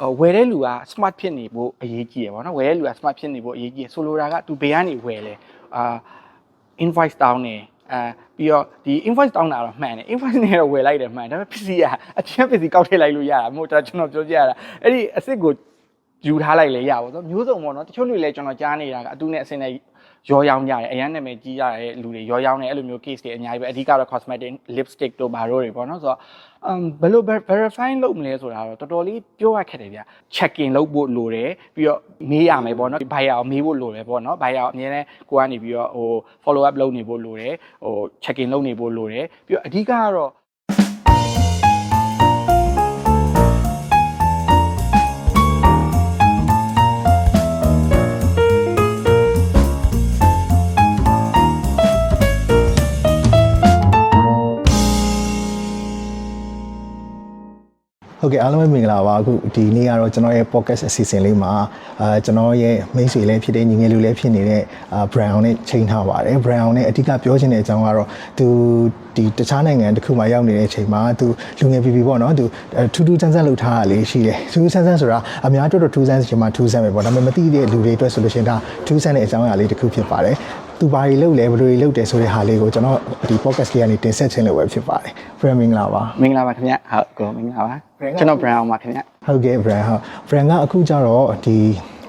ဟိုဝယ်တဲ့လူက smart ဖြစ်နေဖို့အရေးကြီးရပါတော့ဝယ်တဲ့လူက smart ဖြစ်နေဖို့အရေးကြီးရဆိုလိုတာကသူဘယ်ကနေဝယ်လဲအာ invoice တောင်းနေအဲပြီးတော့ဒီ invoice တောင်းတာတော့မှန်တယ် invoice နဲ့တော့ဝယ်လိုက်တယ်မှန်ဒါပေမဲ့ပစ္စည်းကအချင်းပစ္စည်းကောက်ထည့်လိုက်လို့ရတာမဟုတ်တော့ကျွန်တော်ပြောပြရတာအဲ့ဒီအစ်စ်ကိုယူထားလိုက်လေရပါတော့မျိုးစုံပေါ့နော်တချို့လူလည်းကျွန်တော်ကြားနေတာကအတူနဲ့အစင်းနဲ့ ရောရောင်းကြတယ်အရန်နာမည်ကြီးကြတဲ့လူတွေရောရောင်းတယ်အဲ့လိုမျိုး case တွေအများကြီးပဲအဓိကတော့ cosmetic lipstick တို့ဘာတို့တွေပေါ့နော်ဆိုတော့ um ဘယ်လို verify လုပ်မလဲဆိုတာတော့တော်တော်လေးပြောရခက်တယ်ဗျ checking လုပ်ဖို့လိုတယ်ပြီးတော့မေးရမယ်ပေါ့နော် buyer ကိုမေးဖို့လိုတယ်ပေါ့နော် buyer ကိုအများနဲ့ကိုကနေပြီးတော့ဟို follow up လုပ်နေဖို့လိုတယ်ဟို checking လုပ်နေဖို့လိုတယ်ပြီးတော့အဓိကကတော့ ဟုတ်ကဲ့အားလုံးပဲမင်္ဂလာပါအခုဒီနေ့ကတော့ကျွန်တော်ရဲ့ podcast အစီအစဉ်လေးမှာအာကျွန်တော်ရဲ့မိတ်ဆွေလည်းဖြစ်တဲ့ညီငယ်လူလည်းဖြစ်နေတဲ့အာ Brown နဲ့ချိန်ထားပါတယ် Brown နဲ့အဓိကပြောချင်တဲ့အကြောင်းကတော့သူဒီတခြားနိုင်ငံတစ်ခုမှာရောက်နေတဲ့အချိန်မှာသူလူငယ် PP ပေါ့နော်သူထူးထူးဆန်းဆန်းလှုပ်ထားတာလေးရှိတယ်ထူးထူးဆန်းဆန်းဆိုတာအများတို့တော့ထူးဆန်းချိန်မှာထူးဆန်းပဲပေါ့ဒါပေမဲ့မသိတဲ့လူတွေအတွက်ဆိုလို့ရှိရင်ဒါထူးဆန်းတဲ့အကြောင်းအရာလေးတစ်ခုဖြစ်ပါတယ် သူဘာတွေလုပ်လဲဘယ်လိုတွေလုပ်တယ်ဆိုတဲ့ဟာလေးကိုကျွန်တော်ဒီ podcast လေးကနေတင်ဆက်ခြင်းလို့ပဲဖြစ်ပါတယ် Brown မင်္ဂလာပါမင်္ဂလာပါခင်ဗျဟုတ်ကိုမင်္ဂလာပါ Brand ကကျွန်တော် brown ပါခင်ဗျဟုတ်ကဲ့ brand ဟုတ် brand ကအခုကျတော့ဒီ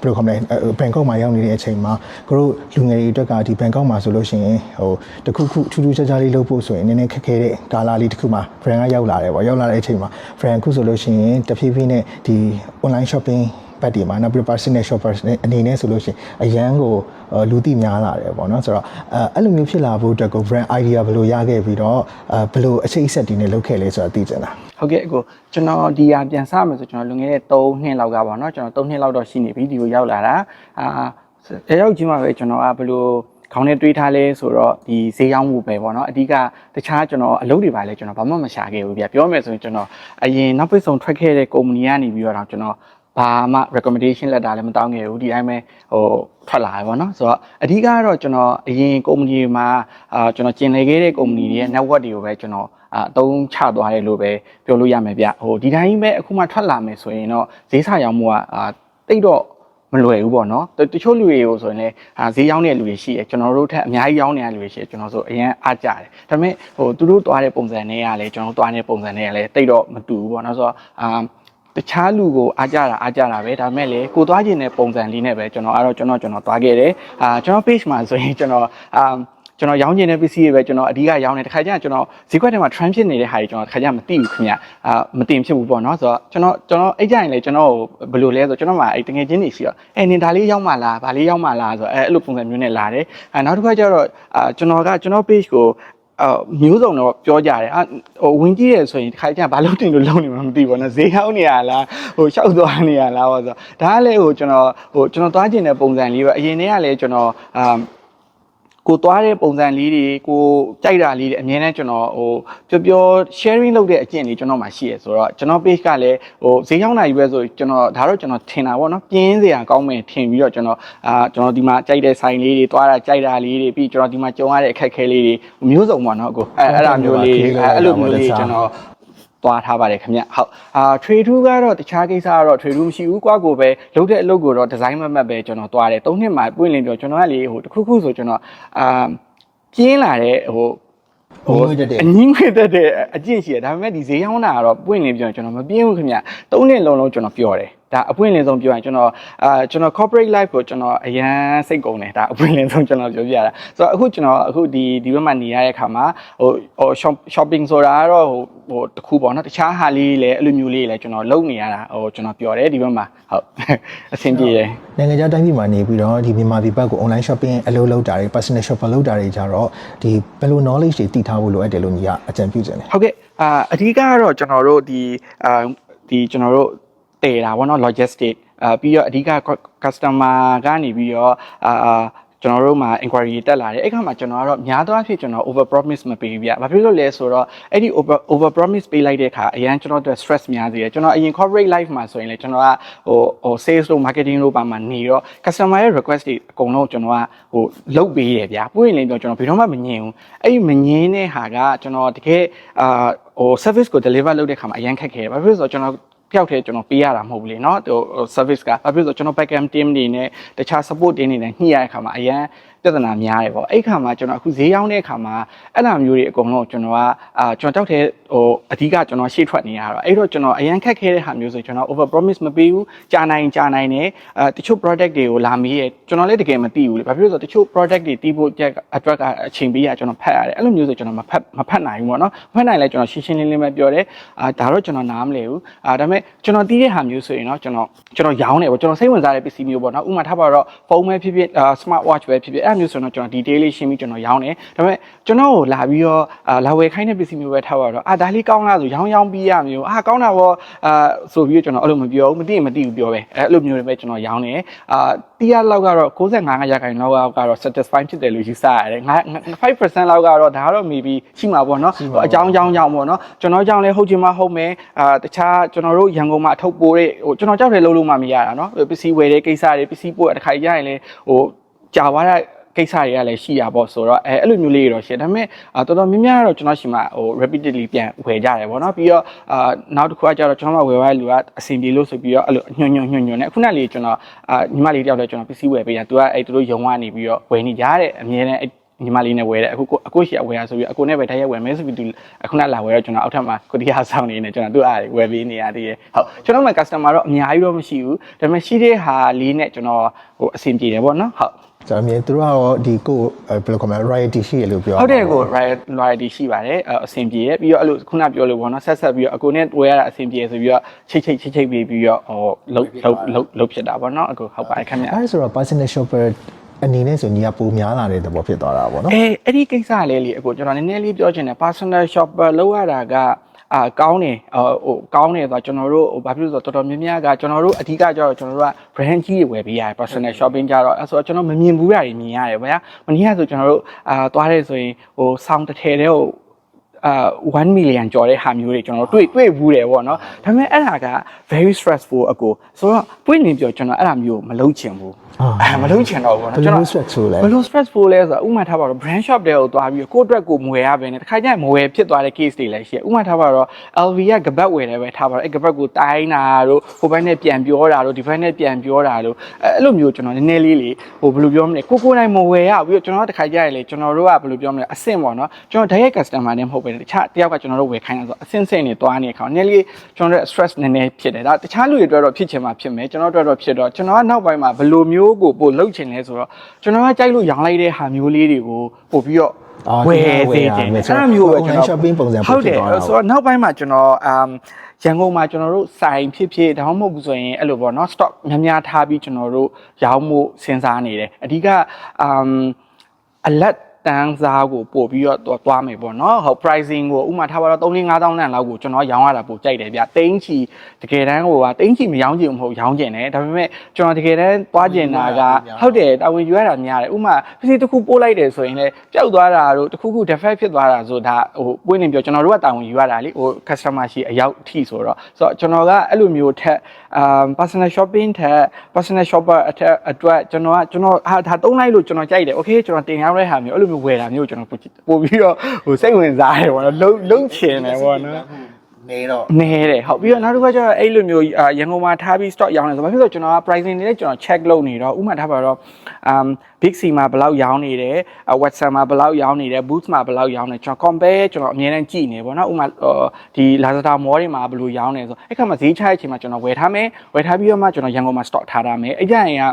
ဘယ်လိုခေါ်မလဲဘန်ကောက်မှာရောက်နေတဲ့အချိန်မှာကိုတို့လူငယ်တွေအတွက်ကဒီဘန်ကောက်မှာဆိုလို့ရှိရင်ဟိုတခုခုထူးထူးခြားခြားလေးလုပ်ဖို့ဆိုရင်နည်းနည်းခက်ခဲတဲ့ကာလာလေးတစ်ခုမှာ brand ကရောက်လာတယ်ပေါ့ရောက်လာတဲ့အချိန်မှာ brand အခုဆိုလို့ရှိရင်တဖြည်းဖြည်းနဲ့ဒီ online shopping ဘက်တွေမှာနောက်ပြီး personal shopper အနေနဲ့ဆိုလို့ရှိရင်အရန်ကိုလူသိများလာတယ်ပေါ့နော်ဆိုတော့အဲ့လိုမျိုးဖြစ်လာဖို့အတွက်ကို brand idea ဘယ်လိုရခဲ့ပြီးတော့ဘယ်လိုအခြေအဆက်တွေနဲ့လုပ်ခဲ့လဲဆိုတာသိချင်တာဟုတ်ကဲ့ကိုကျွန်တော်ဒီဟာပြန်ဆမယ်ဆိုကျွန်တော်လွန်ခဲ့တဲ့3နှစ်လောက်ကပေါ့နော်ကျွန်တော်3နှစ်လောက်တော့ရှိနေပြီဒီကိုရောက်လာတာအာတယောက်ချင်းမှပဲကျွန်တော်ကဘယ်လိုခေါင်းနဲ့တွေးထားလဲဆိုတော့ဒီဈေးရောက်မှုပဲပေါ့နော်အဓိကတခြားကျွန်တော်အလုပ်တွေပါလဲကျွန်တော်ဘာမှမရှာခဲ့ဘူးဗျပြောမယ်ဆိုရင်ကျွန်တော်အရင်နောက်ပိတ်ဆုံးထွက်ခဲ့တဲ့ကုမ္ပဏီကနေပြီးတော့ကျွန်တော် ဘာမှ recommendation letter လည်းမတောင်းခဲ့ဘူးဒီတိုင်းပဲဟိုထွက်လာတယ်ပေါ့နော်ဆိုတော့အဓိကကတော့ကျွန်တော်အရင်ကုမ္ပဏီမှာအာကျွန်တော်ကျင်လည်ခဲ့တဲ့ကုမ္ပဏီတွေရဲ့ network တွေကိုပဲကျွန်တော်အသုံးချသွားတယ်လို့ပဲပြောလို့ရမယ်ဗျဟိုဒီတိုင်းပဲအခုမှထွက်လာမယ်ဆိုရင်တော့ဈေးဆရောင်းမှုကအာတိတ်တော့မလွယ်ဘူးပေါ့နော်တချို့လူတွေကိုဆိုရင်လည်းအာဈေးရောင်းနေတဲ့လူတွေရှိတယ်ကျွန်တော်တို့ထက်အများကြီးရောင်းနေတဲ့လူတွေရှိတယ်ကျွန်တော်ဆိုအရင်အားကြတယ်ဒါပေမဲ့ဟိုသူတို့သွားတဲ့ပုံစံတွေကလည်းကျွန်တော်သွားတဲ့ပုံစံတွေကလည်းတိတ်တော့မတူဘူးပေါ့နော်ဆိုတော့အာ တခြားလူကိုအားကြတာအားကြတာပဲဒါပေမဲ့လေကိုသွားခြင်းတဲ့ပုံစံလေးနဲ့ပဲကျွန်တော်အဲ့တော့ကျွန်တော်ကျွန်တော်သွားခဲ့တယ်အာကျွန်တော် page မှာဆိုရင်ကျွန်တော်အာကျွန်တော်ရောင်းချင်တဲ့ပစ္စည်းတွေပဲကျွန်တော်အဓိကရောင်းနေတခါကျရင်ကျွန်တော်ဈေးကွက်ထဲမှာ trend ဖြစ်နေတဲ့ဟာတွေကျွန်တော်တခါကျရင်မသိဘူးခင်ဗျအာမတင်ဖြစ်ဘူးပေါ့နော်ဆိုတော့ကျွန်တော်ကျွန်တော်အဲ့ကြရင်လေကျွန်တော်ဘယ်လိုလဲဆိုတော့ကျွန်တော်မှအဲ့တငယ်ချင်းတွေရှိတော့အဲ့နင်ဒါလေးရောက်မှလားဗာလေးရောက်မှလားဆိုတော့အဲ့အဲ့လိုပုံစံမျိုးနဲ့လာတယ်အာနောက်တစ်ခါကျတော့အာကျွန်တော်ကကျွန်တော် page ကို အော်မျိုးစုံတော့ပြောကြတယ်အာဟိုဝင်ကြည့်ရဆိုရင်ဒီခါကျဘာလို့တင်လို့လုံးနေမှမသိဘူးနော်ဈေးဟောင်းနေရလားဟိုရှောက်သွားနေရလားဟောဆိုဒါကလည်းဟိုကျွန်တော်ဟိုကျွန်တော်သွားကျင်တဲ့ပုံစံလေးပဲအရင်တည်းကလည်းကျွန်တော်အာ ကိုသွားတဲ့ပုံစံလေးတွေကိုကြိုက်တာလေးတွေအများနဲ့ကျွန်တော်ဟိုပြောပြော sharing လုပ်တဲ့အကျင့်လေးကျွန်တော်မှရှိရဆိုတော့ကျွန်တော် page ကလည်းဟိုဈေးရောက်နိုင်ပဲဆိုကျွန်တော်ဒါတော့ကျွန်တော်ထင်တာပေါ့နော်ပြင်းစရာကောင်းမယ်ထင်ပြီးတော့ကျွန်တော်အာကျွန်တော်ဒီမှာကြိုက်တဲ့ဆိုင်လေးတွေသွားတာကြိုက်တာလေးတွေပြီးကျွန်တော်ဒီမှာကြုံရတဲ့အခက်အခဲလေးတွေမျိုးစုံပေါ့နော်အကိုအဲအဲ့ဒါမျိုးလေးအဲ့လိုမျိုးလေးကျွန်တော် သွားထားပါတယ်ခင်ဗျဟုတ်အာ trade to ကတော့တခြားကိစ္စကတော့ trade to မရှိဘူးကွာကိုပဲလုပ်တဲ့အလုပ်ကိုတော့ design မတ်မတ်ပဲကျွန်တော်သွားတယ်၃နှစ်မှပွင့်လင်းပြောကျွန်တော်ကလေဟိုတစ်ခုခုဆိုကျွန်တော်အာပြင်းလာတဲ့ဟိုဟိုတက်တယ်အငင်းငွေတက်တဲ့အကျင့်ရှိတယ်ဒါပေမဲ့ဒီဈေးရောင်းတာကတော့ပွင့်လင်းပြောရင်ကျွန်တော်မပြင်းဘူးခင်ဗျ၃နှစ်လုံးလုံးကျွန်တော်ပြောတယ် ဒါအပွင့်လင်းဆုံးပြောရင်ကျွန်တော်အာကျွန်တော် corporate life ကိုကျွန်တော်အရန်စိတ်ကုန်တယ်ဒါအပွင့်လင်းဆုံးကျွန်တော်ပြောပြတာဆိုတော့အခုကျွန်တော်အခုဒီဒီဘက်မှာနေရတဲ့အခါမှာဟိုဟို shopping ဆိုတာကတော့ဟိုဟိုတခုပေါ့နော်တခြားဟာလေးလည်းအဲ့လိုမျိုးလေးလည်းကျွန်တော်လုပ်နေရတာဟိုကျွန်တော်ပြောတယ်ဒီဘက်မှာဟုတ်အဆင်ပြေတယ်နိုင်ငံခြားတိုင်းပြည်မှာနေပြီးတော့ဒီမြန်မာပြည်ဘက်ကို online shopping အလုပ်လုပ်တာတွေ personal shopper လုပ်တာတွေကြတော့ဒီဘယ်လို knowledge တွေတည်ထားဖို့လိုအပ်တယ်လို့ညီကအကြံပြုချင်တယ်ဟုတ်ကဲ့အာအဓိကကတော့ကျွန်တော်တို့ဒီအာဒီကျွန်တော်တို့ တည်တာဗောနော် logistic အာပြီးတော့အဓိက customer ကနေပြီးတော့အာကျွန်တော်တို့မှာ inquiry တက်လာတယ်အဲ့ခါမှာကျွန်တော်ကတော့များသောအားဖြင့်ကျွန်တော် over promise မပေးဘူးဗျ။ဘာဖြစ်လို့လဲဆိုတော့အဲ့ဒီ over over promise ပေးလိုက်တဲ့အခါအရန်ကျွန်တော်တို့ stress များစေတယ်။ကျွန်တော်အရင် corporate life မှာဆိုရင်လေကျွန်တော်ကဟိုဟို sales တို့ marketing တို့ပါမှာနေတော့ customer ရဲ့ request တွေအကုန်လုံးကျွန်တော်ကဟိုလုပ်ပေးရဗျာ။ပွင့်လင်းပြောကျွန်တော်ဘယ်တော့မှမငြင်းဘူး။အဲ့ဒီမငြင်းတဲ့ဟာကကျွန်တော်တကယ်အာဟို service ကို deliver လုပ်တဲ့ခါမှာအရန်ခက်ခဲတယ်။ဘာဖြစ်လို့လဲဆိုတော့ကျွန်တော် တယောက်တည်းကျွန်တော်ပေးရတာမဟုတ်ဘူးလေเนาะဟို service ကဘာဖြစ်လို့လဲဆိုတော့ကျွန်တော် backend team တွေနဲ့တခြား support team တွေနဲ့ညှိရတဲ့အခါမှာအရန် ပြဿနာများတယ်ပေါ့အဲ့ခါမှာကျွန်တော်အခုဈေးရောက်တဲ့အခါမှာအဲ့လိုမျိုးတွေအကုန်လုံးကျွန်တော်ကအာကျွန်တော်တောက်တဲ့ဟိုအဓိကကျွန်တော်ရှေ့ထွက်နေရတော့အဲ့တော့ကျွန်တော်အရန်ခက်ခဲတဲ့ဟာမျိုးဆိုကျွန်တော် over promise မပေးဘူးကြာနိုင်ကြာနိုင်တယ်အဲတချို့ product တွေကိုလာမေးရကျွန်တော်လည်းတကယ်မသိဘူးလေဘာဖြစ်လို့လဲဆိုတော့တချို့ product တွေတီးဖို့အတွက်ကအချိန်ပေးရကျွန်တော်ဖတ်ရတယ်အဲ့လိုမျိုးဆိုကျွန်တော်မဖတ်မဖတ်နိုင်ဘူးပေါ့နော်မဖတ်နိုင်လဲကျွန်တော်ရှင်းရှင်းလင်းလင်းပဲပြောတယ်အာဒါတော့ကျွန်တော်နားမလဲဘူးအာဒါပေမဲ့ကျွန်တော်တီးတဲ့ဟာမျိုးဆိုရင်တော့ကျွန်တော်ကျွန်တော်ရောင်းတယ်ပေါ့ကျွန်တော်စိတ်ဝင်စားတဲ့ပစ္စည်းမျိုးပေါ့နော်ဥပမာထားပါတော့ဖုန်းပဲဖြစ်ဖြစ်အာ smart watch ပဲဖြစ်ဖြစ်အဲ့လိုမျိုးဆိုတော့ကျွန်တော် detail လေးရှင်းပြီးကျွန်တော်ရောင်းတယ်ဒါပေမဲ့ကျွန်တော်ကိုလာပြီးတော့အာလာဝယ်ခိုင်းတဲ့ပစ္စည်းမျိုးပဲထားပါတော့အာဒါလေးကောင်းလားဆိုရောင်းရောင်းပြီးရမျိုးအာကောင်းတာပေါ့အာဆိုပြီးတော့ကျွန်တော်အဲ့လိုမပြောဘူးမသိရင်မသိဘူးပြောပဲအဲ့လိုမျိုးတွေပဲကျွန်တော်ရောင်းတယ်အာတီးရလောက်ကတော့65ရာခိုင်နှုန်းလောက်ကတော့ satisfy ဖြစ်တယ်လို့ယူဆရတယ်ငါ5%လောက်ကတော့ဒါကတော့ maybe ရှိမှာပေါ့နော်အကြောင်းအကြောင်းကြောင့်ပေါ့နော်ကျွန်တော်ကြောင့်လည်းဟုတ်ချင်မှဟုတ်မယ်အာတခြားကျွန်တော်တို့ရန်ကုန်မှာအထုပ်ပိုးတဲ့ဟိုကျွန်တော်ကြောက်တယ်လုံးလုံးမှမရတာနော်ပစ္စည်းဝယ်တဲ့ကိစ္စတွေပစ္စည်းပို့တဲ့ခါရရင်လည်းဟိုကြာသွားတဲ့ ကိစ္စတွေကလည်းရှိရပေါ့ဆိုတော့အဲအဲ့လိုမျိုးလေးတွေတော့ရှိတယ်ဒါပေမဲ့အာတော်တော်များများတော့ကျွန်တော်ရှိမှဟို repeatedly ပြန်ဝယ်ကြတယ်ပေါ့နော်ပြီးတော့အာနောက်တစ်ခုကကျတော့ကျွန်တော်မှဝယ်သွားတဲ့လူကအဆင်ပြေလို့ဆိုပြီးတော့အဲ့လိုညွန့်ညွန့်ညွန့်ညွန့်နဲ့ခုနလေးကျွန်တော်အာညီမလေးတယောက်လည်းကျွန်တော်ပစ္စည်းဝယ်ပေးတာသူကအဲ့သူတို့ယုံကနေပြီးတော့ဝယ်နေကြတဲ့အမြဲတမ်းညီမလေးနဲ့ဝယ်တယ်အခုအခုရှိအဝယ်ရဆိုပြီးအကိုနဲ့ပဲတိုက်ရိုက်ဝယ်မယ်ဆိုပြီးသူခုနလာဝယ်တော့ကျွန်တော်အောက်ထပ်မှာကိုတရားဆောင်နေနေကျွန်တော်သူ့အားဝယ်ပေးနေရသေးတယ်ဟုတ်ကျွန်တော်မှ customer တော့အများကြီးတော့မရှိဘူးဒါပေမဲ့ရှိတဲ့ဟာလေးနဲ့ကျွန်တော်ဟိုအဆင်ပြေတယ်ပေါ့နော်ဟုတ် ကျွန်တော်မြင်သူတို့ကတော့ဒီကိုဘယ်လိုခေါ်မလဲ royalty ရှိရလို့ပြောဟုတ်တယ်ကို loyalty ရှိပါတယ်အဆင်ပြေရပြီးတော့အဲ့လိုခုနပြောလို့ပေါ့နော်ဆက်ဆက်ပြီးတော့အကိုနဲ့ဝယ်ရတာအဆင်ပြေဆိုပြီးတော့ချိတ်ချိတ်ချိတ်ချိတ်ပြီးပြီးတော့ဟိုလုတ်လုတ်လုတ်လုတ်ဖြစ်တာပေါ့နော်အကိုဟုတ်ပါတယ်ခင်ဗျာအဲဆိုတော့ personal shopper အနေနဲ့ဆိုညီကပိုများလာတဲ့သဘောဖြစ်သွားတာပေါ့နော်အဲအဲ့ဒီကိစ္စလေးလေအကိုကျွန်တော်နည်းနည်းလေးပြောချင်တယ် personal shopper လောက်ရတာက အာကောင်းတယ်ဟိုကောင်းတယ်ဆိုတော့ကျွန်တော်တို့ဟိုဘာဖြစ်လို့ဆိုတော့တော်တော်များများကကျွန်တော်တို့အဓိကကျတော့ကျွန်တော်တို့က brand ကြီးတွေဝယ်ပေးရတယ် personal shopping ကြတော့အဲဆိုတော့ကျွန်တော်မမြင်ဘူးတာတွေမြင်ရတယ်ဗျာမနေ့ကဆိုကျွန်တော်တို့အာသွားတယ်ဆိုရင်ဟိုဆောင်းတစ်ထည်တည်းဟို အာ1 million ကျော်တဲ့ဟာမျိုးတွေကျွန်တော်တို့တွေ့တွေ့ဘူးတယ်ပေါ့နော်ဒါပေမဲ့အဲ့ဒါက very stressful အကိုဆိုတော့ပွင့်နေပြောကျွန်တော်အဲ့ဒါမျိုးမလုပ်ချင်ဘူးအဲမလုပ်ချင်တော့ဘူးဘယ်နော်ကျွန်လိုတော် stress ဆိုလဲဘယ်လို stressful လဲဆိုတော့ဥပမာထားပါတော့ brand shop တွေကိုသွားပြီးတော့ကိုယ့်အတွက်ကိုမဝယ်ရဘဲနဲ့တခါကျရင်မဝယ်ဖြစ်သွားတဲ့ case တွေလည်းရှိတယ်ဥပမာထားပါတော့ LV ကကပတ်ဝယ်တယ်ပဲထားပါတော့အဲ့ကပတ်ကိုတိုင်းတာတို့ဟိုဘက်နဲ့ပြန်ပြောတာတို့ဒီဘက်နဲ့ပြန်ပြောတာတို့အဲ့လိုမျိုးကျွန်တော်နည်းနည်းလေးလေဟိုဘယ်လိုပြောမလဲကိုကိုယ်တိုင်မဝယ်ရပြီးတော့ကျွန်တော်တခါကျရင်လေကျွန်တော်တို့ကဘယ်လိုပြောမလဲအဆင့်ပေါ့နော်ကျွန်တော် direct customer နဲ့မဟုတ်ဘဲတခြားတယောက်ကကျွန်တော်တို့ဝယ်ခိုင်းတာဆိုအဆင့်ဆင့်နေသွားနေတဲ့အခါနည်းနည်းလေးကျွန်တော်တို့ stress နည်းနည်းဖြစ်တယ်ဒါတခြားလူတွေအတွက်တော့ဖြစ်ချင်မှဖြစ်မယ်ကျွန်တော်တို့အတွက်တော့ဖြစ်တော့ကျွန်တော်ကနောက်ပိုင်းမှာဘယ်လိုမျိုးကိုပို့လှုပ်ချင်လဲဆိုတော့ကျွန်တော်ကကြိုက်လို့ရောင်းလိုက်တဲ့ဟာမျိုးလေးတွေကိုပို့ပြီးတော့အာဝယ်သေးတယ်ဝယ်ရမယ်အဲ့လိုမျိုးပဲကျွန်တော် online shopping ပုံစံပို့ဟုတ်တယ်ဖြစ်သွားတာပေါ့ဆိုတော့နောက်ပိုင်းမှာကျွန်တော်အမ်ရန်ကုန်မှာကျွန်တော်တို့စိုင်ဖြစ်ဖြစ်ဒါမှမဟုတ်ဘူးဆိုရင်အဲ့လိုပေါ့နော် stock များများထားပြီးကျွန်တော်တို့ရောင်းမှုစဉ်းစားနေတယ်အဓိကအမ်အလက် တန်းစားကိုပို့ပြီးတော့တော့သွားမယ်ပေါ့နော်ဟုတ် pricing ကိုဥမာထားပါတော့3 5 000တန်းလောက်ကိုကျွန်တော်ရောင်းရတာပို့ကြိုက်တယ်ဗျတိန်းချီတကယ်တမ်းဟိုကတိန်းချီမရောင်းချင်ဘူးမဟုတ်ရောင်းချင်တယ်ဒါပေမဲ့ကျွန်တော်တကယ်တမ်းသွားကျင်တာကဟုတ်တယ်တာဝန်ယူရတာများတယ်ဥမာပစ္စည်းတစ်ခုပို့လိုက်တယ်ဆိုရင်လည်းပျောက်သွားတာတို့တစ်ခုခု defect ဖြစ်သွားတာဆိုဒါဟိုပွင့်နေပြောကျွန်တော်တို့ကတာဝန်ယူရတာလေဟို customer ရှိအရောက်ထိဆိုတော့ဆိုတော့ကျွန်တော်ကအဲ့လိုမျိုးထက်အမ် personal shopping ထက် personal shopper အထက်အတွက်ကျွန်တော်ကကျွန်တော်ဟာဒါတုံးလိုက်လို့ကျွန်တော်ကြိုက်တယ် okay ကျွန်တော်တင်ရတဲ့ဟာမျိုးအဲ့လိုမျိုးဝယ်တာမျိုးကျွန်တော်ပို့ပို့ပြီးတော့ဟိုစိတ်ဝင်စားတယ်ပေါ့နော်လုံးလုံးချင်တယ်ပေါ့နော်နေတော့နေတယ်ဟုတ်ပြီးတော့နောက်တစ်ခါကျတော့အဲ့လိုမျိုးအာရန်ကုန်မှာထားပြီး stock ရောင်းနေဆိုဘာဖြစ်လို့ကျွန်တော်က pricing တွေလည်းကျွန်တော် check လုပ်နေတော့ဥပမာထားပါတော့ um big c မှာဘယ်လောက်ရောင်းနေတယ် whatsapp မှာဘယ်လောက်ရောင်းနေတယ် boots မှာဘယ်လောက်ရောင်းနေကျွန်တော် compare ကျွန်တော်အမြဲတမ်းကြည့်နေပေါ့နော်ဥပမာဒီ lazada mall တွေမှာဘယ်လိုရောင်းနေဆိုအဲ့ခါမှာဈေးချတဲ့အချိန်မှာကျွန်တော်ဝယ်ထားမယ်ဝယ်ထားပြီးတော့မှကျွန်တော်ရန်ကုန်မှာ stock ထားထားမယ်အဲ့ကြရင်က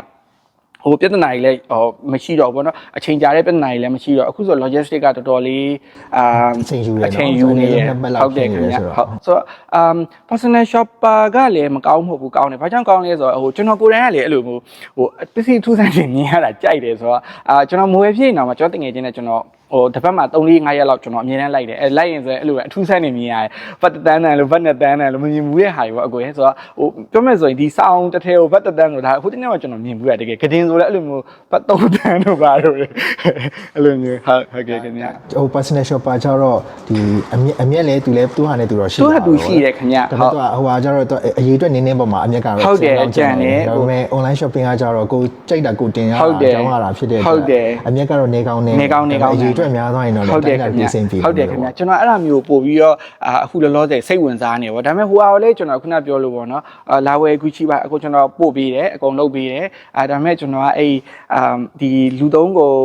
ဟိုပြဿနာကြီးလည်းဟိုမရှိတော့ဘောနော်အချိန်ကြာတဲ့ပြဿနာကြီးလည်းမရှိတော့အခုဆို logistic ကတော်တော်လေးအာအချိန်ယူနေအချိန်ယူနေဟုတ်တယ်ခင်ဗျာဟုတ်ဆိုတော့ um personal shopper ကလည်းမကောင်းမဟုတ်ဘူးကောင်းတယ်ဘာကြောင့်ကောင်းလဲဆိုတော့ဟိုကျွန်တော်ကိုယ်တိုင်ကလည်းအဲ့လိုဟိုပစ္စည်းထူးဆန်းနေမြင်ရတာကြိုက်တယ်ဆိုတော့အာကျွန်တော်မွေဖြစ်နေတော့မှကျွန်တော်တငယ်ချင်းနဲ့ကျွန်တော် ဟိုတစ်ပတ်မှာ3 4 5ရက်လောက်ကျွန်တော်အမြဲတမ်းလိုက်တယ်အဲလိုက်ရင်ဆိုရင်အဲ့လိုပဲအထူးဆန်းနေမြင်ရတယ်ဘတ်တန်းတန်းလို့ဘတ်နဲ့တန်းတန်းလို့မမြင်ဘူးရဲ့ဟာတွေပေါ့အကိုရဲ့ဆိုတော့ဟိုပြောမယ်ဆိုရင်ဒီစောင်းတစ်ထည်ကိုဘတ်တန်းလို့ဒါအခုတနေ့မှကျွန်တော်မြင်ဘူးရတကယ်ကတင်ဆိုလည်းအဲ့လိုမျိုးဘတ်3တန်းလို့ပါတော့အဲ့လိုမျိုးဟုတ်ဟုတ်ကဲ့ခင်ဗျဟို personal shopper ကျတော့ဒီအမြက်အမြက်လဲသူလဲသူဟာနဲ့သူတော့ရှိသူကတာသူရှိတယ်ခင်ဗျဒါပေမဲ့သူကဟိုဟာကျတော့သူအရေးအတွက်နင်းနေပေါ်မှာအမြက်ကတော့ဟုတ်တယ်ကြံတယ်ဒါပေမဲ့ online shopping ကကျတော့ကိုကြိုက်တာကိုတင်ရတာဟုတ်တယ်ကြောင်းရတာဖြစ်တဲ့ဟုတ်တယ်အမြက်ကတော့နေကောင်းနေနေကောင်းနေကောင်းအရေးအတွက်အတွက်အများသွားရင်တော့ဟုတ်တယ်တိုခင်င်ဗျာတာပြင်ဆင်ပြီးဟုတ်တယ်ခင်ဗျာကျွန်တော်အဲ့ဒါမျိုးပို့ပြီးတော့အာအခုလောလောဆယ်စိတ်ဝင်စားနေပေါ့ဒါပေမဲ့ဟိုဟာကိုလည်းကျွန်တော်ခုနပြောလို့ပေါ့နော်အာလာဝယ်ကူချီပါအခုကျွန်တော်ပို့ပေးတယ်အကုန်လုပ်ပေးတယ်အာဒါပေမဲ့ကျွန်တော်ကအဲ့အမ်ဒီလူသုံးကုန်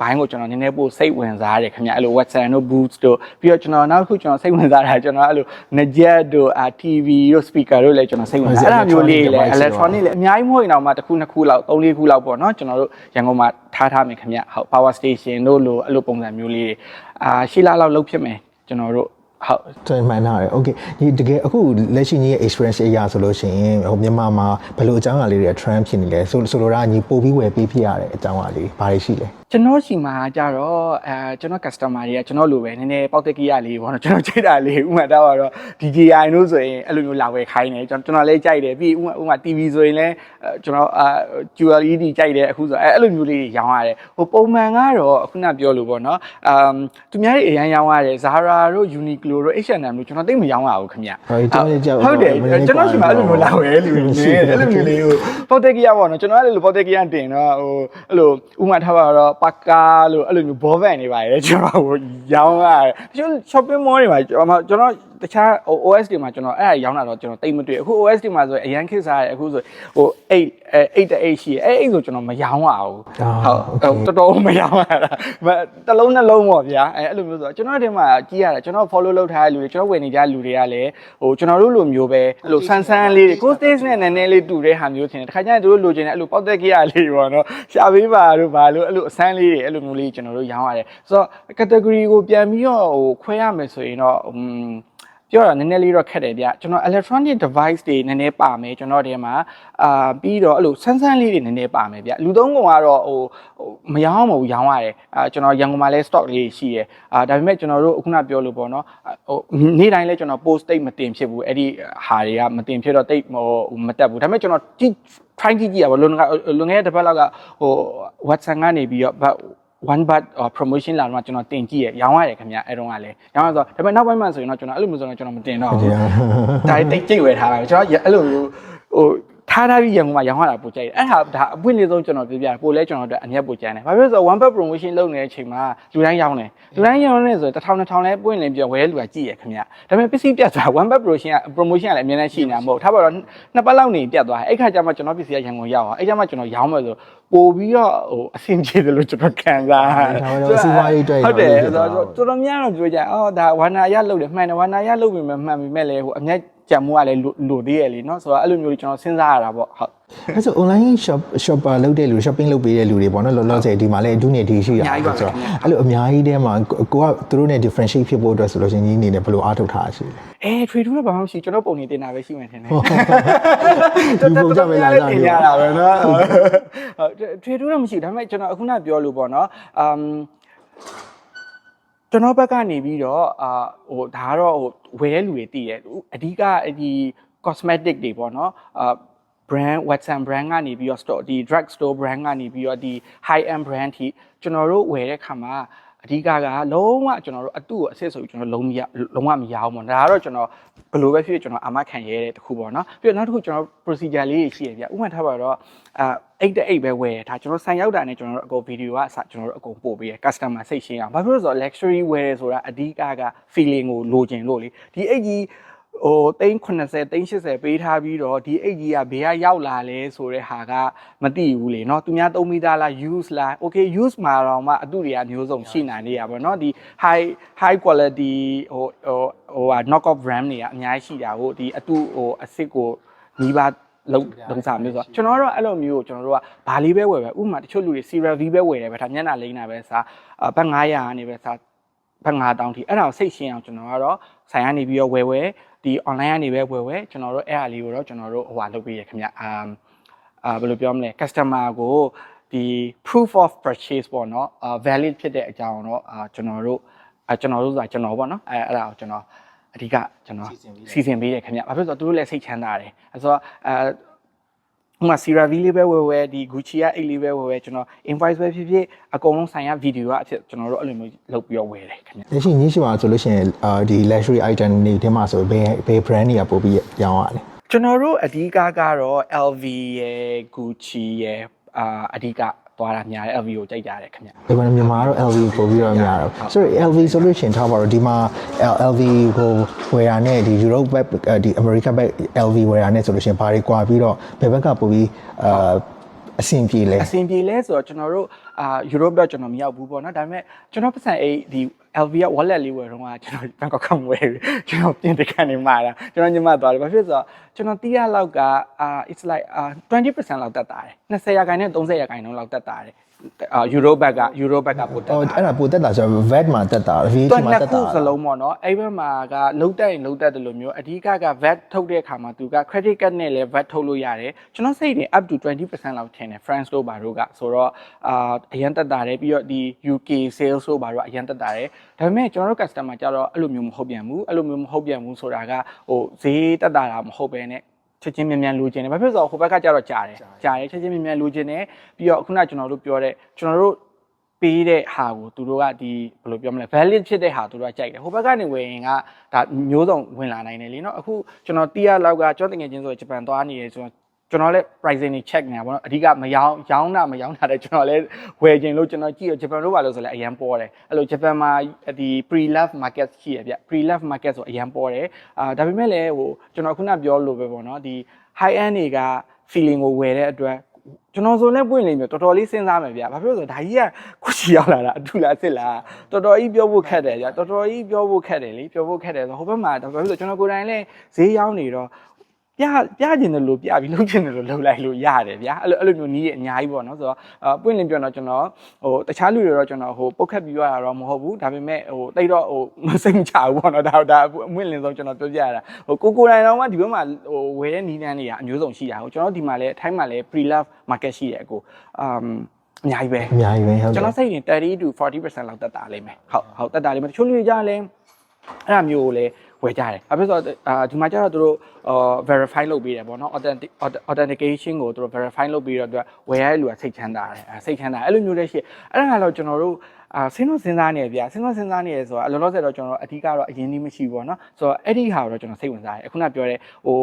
ဘိုင်းကိုကျွန်တော်နည်းနည်းပို့စိတ်ဝင်စားတယ်ခင်ဗျာအဲ့လို Watson တို့ Boots တို့ပြီးတော့ကျွန်တော်နောက်တစ်ခုကျွန်တော်စိတ်ဝင်စားတာကျွန်တော်အဲ့လို Najet တို့အာ TV တို့ speaker တို့လည်းကျွန်တော်စိတ်ဝင်စားအဲ့ဒါမျိုးလေးလည်း electronic လည်းအများကြီးမဟုတ်ရင်တော့မှတစ်ခုနှစ်ခုလောက်သုံးလေးခုလောက်ပေါ့နော်ကျွန်တော်တို့ရန်ကုန်မှာထားထားမယ်ခင်ဗျဟုတ် power station တို့လိုအဲ့လိုပုံစံမျိုးလေးတွေအာရှီလာလောက်လုပ်ဖြစ်မယ်ကျွန်တော်တို့ဟုတ် တိုင်မှန်တာရယ်โอเคဒီတကယ်အခုလက်ရှိကြီးရဲ့ experience အရာဆိုလို့ရှိရင်ဟိုမြန်မာမှာဘယ်လိုအကြောင်းအရာလေးတွေ trend ဖြစ်နေလဲဆိုဆိုလိုတာညီပို့ပြီးဝယ်ပေးဖြစ်ရတဲ့အကြောင်းအရာလေးဘာတွေရှိလဲ ကျွန်တော်စီမှာကြတော့အဲကျွန်တော် customer တွေကကျွန်တော်လိုပဲနည်းနည်းပေါက်တက်ကြီးရလေးပေါ့နော်ကျွန်တော်ကြိုက်တာလေးဥမာတော့ကတော့ DJI တို့ဆိုရင်အဲ့လိုမျိုးလာဝယ်ခိုင်းတယ်ကျွန်တော်ကျွန်တော်လည်းကြိုက်တယ်ပြီးဥမာဥမာ TV ဆိုရင်လည်းအဲကျွန်တော်အာ QLED ကြိုက်တယ်အခုဆိုအဲအဲ့လိုမျိုးလေးတွေရောင်းရတယ်ဟိုပုံမှန်ကတော့ခုနပြောလို့ပေါ့နော်အမ်သူများတွေအရန်ရောင်းရတယ် Zara တို့ Uniqlo တို့ H&M တို့ကျွန်တော်သိမရောင်းရဘူးခင်ဗျဟုတ်ကျွန်တော်ကြောက်ဟုတ်တယ်ကျွန်တော်ရှိမှအဲ့လိုမျိုးလာဝယ်လူတွေနေအဲ့လိုမျိုးလေးကိုပေါက်တက်ကြီးရပါတော့ကျွန်တော်အဲ့လိုပေါက်တက်ကြီးရတင်တော့ဟိုအဲ့လိုဥမာထားပါတော့ပကားလို့အဲ့လိုမျိုးဘောဗန်နေပါရဲ့ကျွန်တော်ဟိုရောင်းရတယ်တချို့ shopping mall တွေမှာကျွန်တော်ကျွန် တော်တခြား OS တွေမှာကျွန်တော်အဲ့ဒါရောင်းတာတော့ကျွန်တော်တိတ်မတွေ့အခု OS တွေမှာဆိုအရန်ခစ်စားရတယ်အခုဆိုဟို8 8 8ရှိအဲ့8ဆိုကျွန်တော်မရောင်းရဘူးဟုတ်တော်တော်မရောင်းရတာတလုံးနှလုံးပေါ့ဗျာအဲ့အဲ့လိုမျိုးဆိုကျွန်တော်ဒီမှာကြီးရတယ်ကျွန်တော် follow လုပ်ထားတဲ့လူတွေကျွန်တော်ဝင်နေကြလူတွေကလည်းဟိုကျွန်တော်တို့လိုမျိုးပဲအဲ့လိုဆန်းဆန်းလေးကို stage နဲ့နည်းနည်းလေးတူတဲ့ဟာမျိုးထင်တယ်တခါကျရင်တို့လိုချင်တဲ့အဲ့လိုပေါက်တက်ကြီးရလေးပေါ့နော်ရှာပေးပါတို့ဘာလို့အဲ့လိုအဆန်းလေးတွေအဲ့လိုမျိုးလေးကျွန်တော်တို့ရောင်းရတယ်ဆိုတော့ category ကိုပြန်ပြီးတော့ဟိုခွဲရမယ်ဆိုရင်တော့อืม ပြောတာနည်းနည်းလေးတော့ခက်တယ်ဗျကျွန်တော် electronic device တွေနည်းနည်းပါမယ်ကျွန်တော်ဒီမှာအာပြီးတော့အဲ့လိုဆန်းဆန်းလေးတွေနည်းနည်းပါမယ်ဗျလူသုံးကောင်ကတော့ဟိုမရောင်းမဘူးရောင်းရတယ်အာကျွန်တော်ရန်ကုန်မှာလဲ stock လေးရှိရယ်အာဒါပေမဲ့ကျွန်တော်တို့ခုနပြောလို့ပေါ့နော်ဟိုနေ့တိုင်းလဲကျွန်တော် post တိတ်မတင်ဖြစ်ဘူးအဲ့ဒီဟာတွေကမတင်ဖြစ်တော့တိတ်ဟိုမတက်ဘူးဒါပေမဲ့ကျွန်တော် try ကြည့်ကြည့်ရပါလွန်ကလွန်ခဲ့တဲ့တစ်ပတ်လောက်ကဟို WhatsApp ကနေပြီးတော့ one bat promotion လာတော့ကျွန်တော်တင်ကြည့်ရရောင်းရတယ်ခင်ဗျအဲ့တော့ကလည်းရောင်းရဆိုဒါပေမဲ့နောက်ပိုင်းမှာဆိုရင်တော့ကျွန်တော်အဲ့လိုမျိုးဆိုတော့ကျွန်တော်မတင်တော့ဘူးဒါတိတ်ကြိတ်ဝယ်ထားတာကျွန်တော်အဲ့လိုမျိုးဟို ထားထားပြီးရန်ကုန်မှာရောင်းရတာပိုကြိုက်တယ်အဲ့ဟာဒါအပွင့်လေးဆုံးကျွန်တော်ပြောပြတယ်ပိုလဲကျွန်တော်တို့အမျက်ပိုကြမ်းတယ်ဘာဖြစ်လို့ဆိုတော့ one bat promotion လုပ်နေတဲ့အချိန်မှာလူတိုင်းရောင်းတယ်လူတိုင်းရောင်းနေဆိုတော့တစ်ထောင်တစ်ထောင်လဲပွင့်လင်းပြောဝယ်လူကကြည့်ရခင်ဗျဒါပေမဲ့ပစ္စည်းပြတ်သွား one bat promotion က promotion ကလည်းအများနဲ့ရှိနေတာမဟုတ်ထားပါတော့နှစ်ပတ်လောက်နေပြတ်သွားအဲ့ခါကျမှကျွန်တော်ပစ္စည်းကရန်ကုန်ရောက်အောင်အဲ့ကျမှကျွန်တော်ရောင်းမယ်ဆိုပို့ပြီးတော့ဟိုအဆင်ပြေတယ်လို့ကျွန်တော်ခံစားဒါမှတော့စီးပွားရေးအတွက်ဟုတ်တယ်ရောင်းဆိုလို့တော့တော်တော်များတော့ပြောကြအော်ဒါဝါနာရလုပ်တယ်မှန်တယ်ဝါနာရလုပ်ပြီမဲ့မှန်ပြီမဲ့လေဟိုအမျက် ကြံမှုကလည်းလိုသေးရလေเนาะဆိုတော့အဲ့လိုမျိုးကျွန်တော်စဉ်းစားရတာပေါ့ဟုတ် အဲ့ဆို online shop shopper လုပ်တဲ့လူ shopping လုပ်ပေးတဲ့လူတွေပေါ့နော်လောလောဆယ်ဒီမှာလည်းအတူနေဒီရှိတာ အများကြီးပါပဲ ဆိုတော့အဲ့လိုအများကြီးတဲမှာကိုကသူတို့နဲ့ differentiate ဖြစ်ဖို့အတွက်ဆိုလို့ရှိရင်ညီအနေနဲ့ဘယ်လိုအားထုတ်ထားရရှိလဲ အဲ trade တော့ဘာမှမရှိကျွန်တော်ပုံနေတင်တာပဲရှိမှထင်တယ် ဒီပုံကြပဲလား တင်ရတာပဲเนาะဟုတ် trade တော့မရှိဒါပေမဲ့ကျွန်တော်အခုနပြောလို့ပေါ့เนาะအမ် ကျွန်တော်ဘက်ကနေပြီးတော့အာဟိုဒါကတော့ဟိုဝယ်တဲ့လူတွေတည်တယ်အဓိကဒီ cosmetic တွေပေါ့နော်အာ brand Watson brand ကနေပြီးတော့ store ဒီ drug store brand ကနေပြီးတော့ဒီ high end brand ထိကျွန်တော်တို့ဝယ်တဲ့ခါမှာအဓိကကလုံးဝကျွန်တော်တို့အတူအစစ်ဆိုပြီးကျွန်တော်လုံးမရလုံးဝမရအောင်ပေါ့ဒါကတော့ကျွန်တော်ဘယ်လိုပဲဖြစ်ဖြစ်ကျွန်တော်အာမခံရဲတဲ့တခုပေါ့နော်ပြီးတော့နောက်တစ်ခုကျွန်တော် procedure လေးရှိရပြဥပမာထားပါတော့အာ 8တဲ့8ပဲဝယ်ရဒါကျွန်တော်ဆိုင်ရောက်တာနဲ့ကျွန်တော်တို့အကုန်ဗီဒီယိုကအစကျွန်တော်တို့အကုန်ပို့ပေးရ customer စိတ်ရှင်းအောင်ဘာဖြစ်လို့ဆိုတော့ luxury ဝယ်ရဆိုတာအဓိကက feeling ကိုလိုချင်လို့လေဒီ8ကြီးဟိုသိန်း80သိန်း80ပေးထားပြီးတော့ဒီအိတ်ကြီးကဘေးကရောက်လာလဲဆိုတဲ့ဟာကမသိဘူးလေเนาะသူများသုံးမိသားလား use လား okay use မှာတော့မှအတူတွေကမျိုးစုံရှိနိုင်နေရပါเนาะဒီ high high quality ဟိုဟိုဟိုဟာ knock off brand တွေကအများကြီးရှိတာဟိုဒီအတူဟိုအစ်စ်ကိုနီးပါး လုံးလုံးစားမျိုးဆိုတော့ကျွန်တော်တို့အဲ့လိုမျိုးကိုကျွန်တော်တို့ကဘာလေးပဲဝယ်ပဲဥပမာတချို့လူတွေ serial V ပဲဝယ်တယ်ပဲဒါမျက်နှာလိမ့်တာပဲစားဘတ်900ကနေပဲစားဘတ်9တောင်းထိအဲ့ဒါကိုစိတ်ရှင်းအောင်ကျွန်တော်ကတော့ဆိုင်ကနေပြီးတော့ဝယ်ဝယ်ဒီ online ကနေပဲဝယ်ဝယ်ကျွန်တော်တို့အဲ့အရာလေးကိုတော့ကျွန်တော်တို့ဟိုဟာလုပ်ပေးရခင်ဗျအာအာဘယ်လိုပြောမလဲ customer ကိုဒီ proof of purchase ပေါ့နော်အာ valid ဖြစ်တဲ့အကြောင်းတော့အာကျွန်တော်တို့အာကျွန်တော်တို့ဆိုတာကျွန်တော်ပေါ့နော်အဲအဲ့ဒါကိုကျွန်တော် အဓိကကျွန်တော်စီစဉ်ပေးတယ်ခင်ဗျဘာဖြစ်လို့ဆိုတော့သူတို့လည်းစိတ်ချမ်းသာတယ်အဲဆိုတော့အဲဥမာ CeraV လေးပဲဝယ်ဝယ်ဒီ Gucci ကအိတ်လေးပဲဝယ်ဝယ်ကျွန်တော် invoice ပဲဖြစ်ဖြစ်အကုန်လုံးဆိုင်ရဗီဒီယိုကအဖြစ်ကျွန်တော်တို့အဲ့လိုမျိုးလုပ်ပြီးတော့ဝယ်တယ်ခင်ဗျလက်ရှိညီရှိပါဆိုလို့ရှိရင်အာဒီ luxury item တွေထဲမှာဆိုဘယ်ဘယ် brand တွေကပို့ပြီးရောင်းရလဲကျွန်တော်တို့အဓိကကတော့ LV ရယ် Gucci ရယ်အာအဓိက သွားတာများတယ် LV ကိုကြိုက်ကြတယ်ခင်ဗျဒီမှာမြန်မာကတော့ LV ကိုပို့ပြီးတော့များတော့ဆိုတော့ LV ဆိုလို့ရှိရင်ထားပါတော့ဒီမှာ LV ကိုဝယ်ရနဲ့ဒီ Europe ဘက်ဒီ America ဘက် LV ဝယ်ရနဲ့ဆိုလို့ရှိရင်ဘာတွေကွာပြီးတော့ဘယ်ဘက်ကပို့ပြီးအာ အဆင်ပြေလဲအဆင်ပြေလဲဆိုတော့ကျွန်တော်တို့အာ Europe တော့ကျွန်တော်မရောက်ဘူးပေါ့နော်ဒါပေမဲ့ကျွန်တော်ပတ်စံအိတ်ဒီ LV က wallet လေးဝယ်တော့ကကျွန်တော်ဘန်ကောက်ကဝယ်ပြီကျွန်တော်ပြင်တကန်နေမှာတာကျွန်တော်ညီမသွားတယ်ဘာဖြစ်ဆိုတော့ကျွန်တော်တီးရလောက်ကအာ it's like အာ20%လောက်တက်တာတယ်20ရာခိုင်နဲ့30ရာခိုင်နှုန်းလောက်တက်တာတယ် အာ Euro bag က Euro bag ကပိုတက်အော်တာအဲ့ဒါပိုတက်တာဆိုတော့ VAT မှာတက်တာ VAT တော့မှာနှစ်တက်ခုတာစလုံးပေါ့နော်အဲ့ဘက်မှာကလုံးတက်ရင်လုံးတက်တယ်လို့မျိုးအဓိကက VAT ထုတ်တဲ့အခါမှာသူက credit card နဲ့လည်း VAT ထုတ်လို့ရတယ်ကျွန်တော်စိတ်နေ up to 20%လောက်ထင်တယ် France တို့ဘာတို့ကဆိုတော့အာအရန်တက်တာတယ်ပြီးတော့ဒီ UK sales တို့ဘာတို့ကအရန်တက်တာတယ်ဒါပေမဲ့ကျွန်တော်တို့ customer ကြတော့အဲ့လိုမျိုးမဟုတ်ပြန်ဘူးအဲ့လိုမျိုးမဟုတ်ပြန်ဘူးဆိုတာကဟိုဈေးတက်တာတာမဟုတ်ပဲနဲ့ ချက်ချင်းမြန်မြန်လိုချင်တယ်ဘာဖြစ်လို့လဲဆိုတော့ဟိုဘက်ကကြတော့ကြားတယ်ကြားတယ်ချက်ချင်းမြန်မြန်လိုချင်တယ်ပြီးတော့ခုနကကျွန်တော်တို့ပြောတဲ့ကျွန်တော်တို့ ပေးတဲ့ဟာကိုသူတို့ကဒီဘယ်လိုပြောမလဲ valid ဖြစ်တဲ့ဟာသူတို့ကကြိုက်တယ်ဟိုဘက်ကနေဝင်ရင်ကဒါမျိုးစုံဝင်လာနိုင်တယ်လीเนาะအခုကျွန်တော်တီးရလောက်ကကျွန်တော်တကယ်ချင်းဆိုဂျပန်သွားနေရဆိုတော့ ကျွန်တော်လည်း pricing တွေ check နေတာပေါ့နော်အဓိကမရောင်းရောင်းတာမရောင်းတာတဲ့ကျွန်တော်လည်းဝယ်ခြင်းလို့ကျွန်တော်ကြည့်ရဂျပန်တို့ဘာလို့ဆိုလဲအရန်ပေါ်တယ်အဲ့လိုဂျပန်မှာဒီ pre love market ရှိရဗျ pre love market ဆိုအရန်ပေါ်တယ်အာဒါပေမဲ့လည်းဟိုကျွန်တော်ခုနပြောလို့ပဲပေါ့နော်ဒီ high end တွေက feeling ကိုဝယ်တဲ့အတွက်ကျွန်တော်ဆိုလည်းပွင့်လိမ့်မယ်တော်တော်လေးစဉ်းစားမယ်ဗျာဘာဖြစ်လို့လဲဆိုတော့ဒါကြီးကခုချီရောက်လာတာအထူလားစစ်လားတော်တော်ကြီးပြောဖို့ခက်တယ်ဗျာတော်တော်ကြီးပြောဖို့ခက်တယ်လေပြောဖို့ခက်တယ်ဆိုဟိုဘက်မှာဒါဘာဖြစ်လို့ကျွန်တော်ကိုယ်တိုင်လည်းဈေးရောက်နေတော့ ပြပြကျင်တယ်လို့ပြပြီးလှုပ်ချင်တယ်လို့လှုပ်လိုက်လို့ရတယ်ဗျာအဲ့လိုအဲ့လိုမျိုးနီးရအများကြီးပေါ့နော်ဆိုတော့အပွင့်လင်းပြောတော့ကျွန်တော်ဟိုတခြားလူတွေတော့ကျွန်တော်ဟိုပုတ်ခတ်ပြီးရတာတော့မဟုတ်ဘူးဒါပေမဲ့ဟိုတိတ်တော့ဟိုမစိတ်မချဘူးပေါ့နော်ဒါဒါအပွင့်လင်းဆုံးကျွန်တော်ပြောပြရတာဟိုကိုကိုယ်တိုင်တော့မှဒီဘက်မှာဟိုဝယ်တဲ့နီးနန်းတွေကအမျိုးစုံရှိတာဟိုကျွန်တော်ဒီမှာလည်းအထိုင်းမှာလည်း pre love market ရှိတယ်အကိုအမ်အများကြီးပဲအများကြီးပဲဟုတ်တယ်ကျွန်တော်စိတ်ရင်30 to 40%လောက်တက်တာလိမ့်မယ်ဟုတ်ဟုတ်တက်တာလိမ့်မယ်တချို့လူတွေကြားလဲအဲ့ဒါမျိုးကိုလည်း ဝယ်ကြတယ်ဘာဖြစ်လို့လဲဆိုတော့အာဒီမှာကျတော့သူတို့အာ verify လုပ်ပေးတယ်ပေါ့နော် authentic authentication ကိုသူတို့ verify လုပ်ပြီးတော့သူကဝယ်ရတဲ့လူကစိတ်ချမ်းသာတယ်အဲစိတ်ချမ်းသာအဲ့လိုမျိုးလည်းရှိအဲ့ဒါကတော့ကျွန်တော်တို့အာစဉ်းတော့စဉ်းစားနေဗျာစဉ်းတော့စဉ်းစားနေရဆိုတော့အလောလောဆယ်တော့ကျွန်တော်တို့အဓိကတော့အရင်ကြီးမရှိဘူးပေါ့နော်ဆိုတော့အဲ့ဒီဟာကိုတော့ကျွန်တော်စိတ်ဝင်စားတယ်အခုနပြောတဲ့ဟို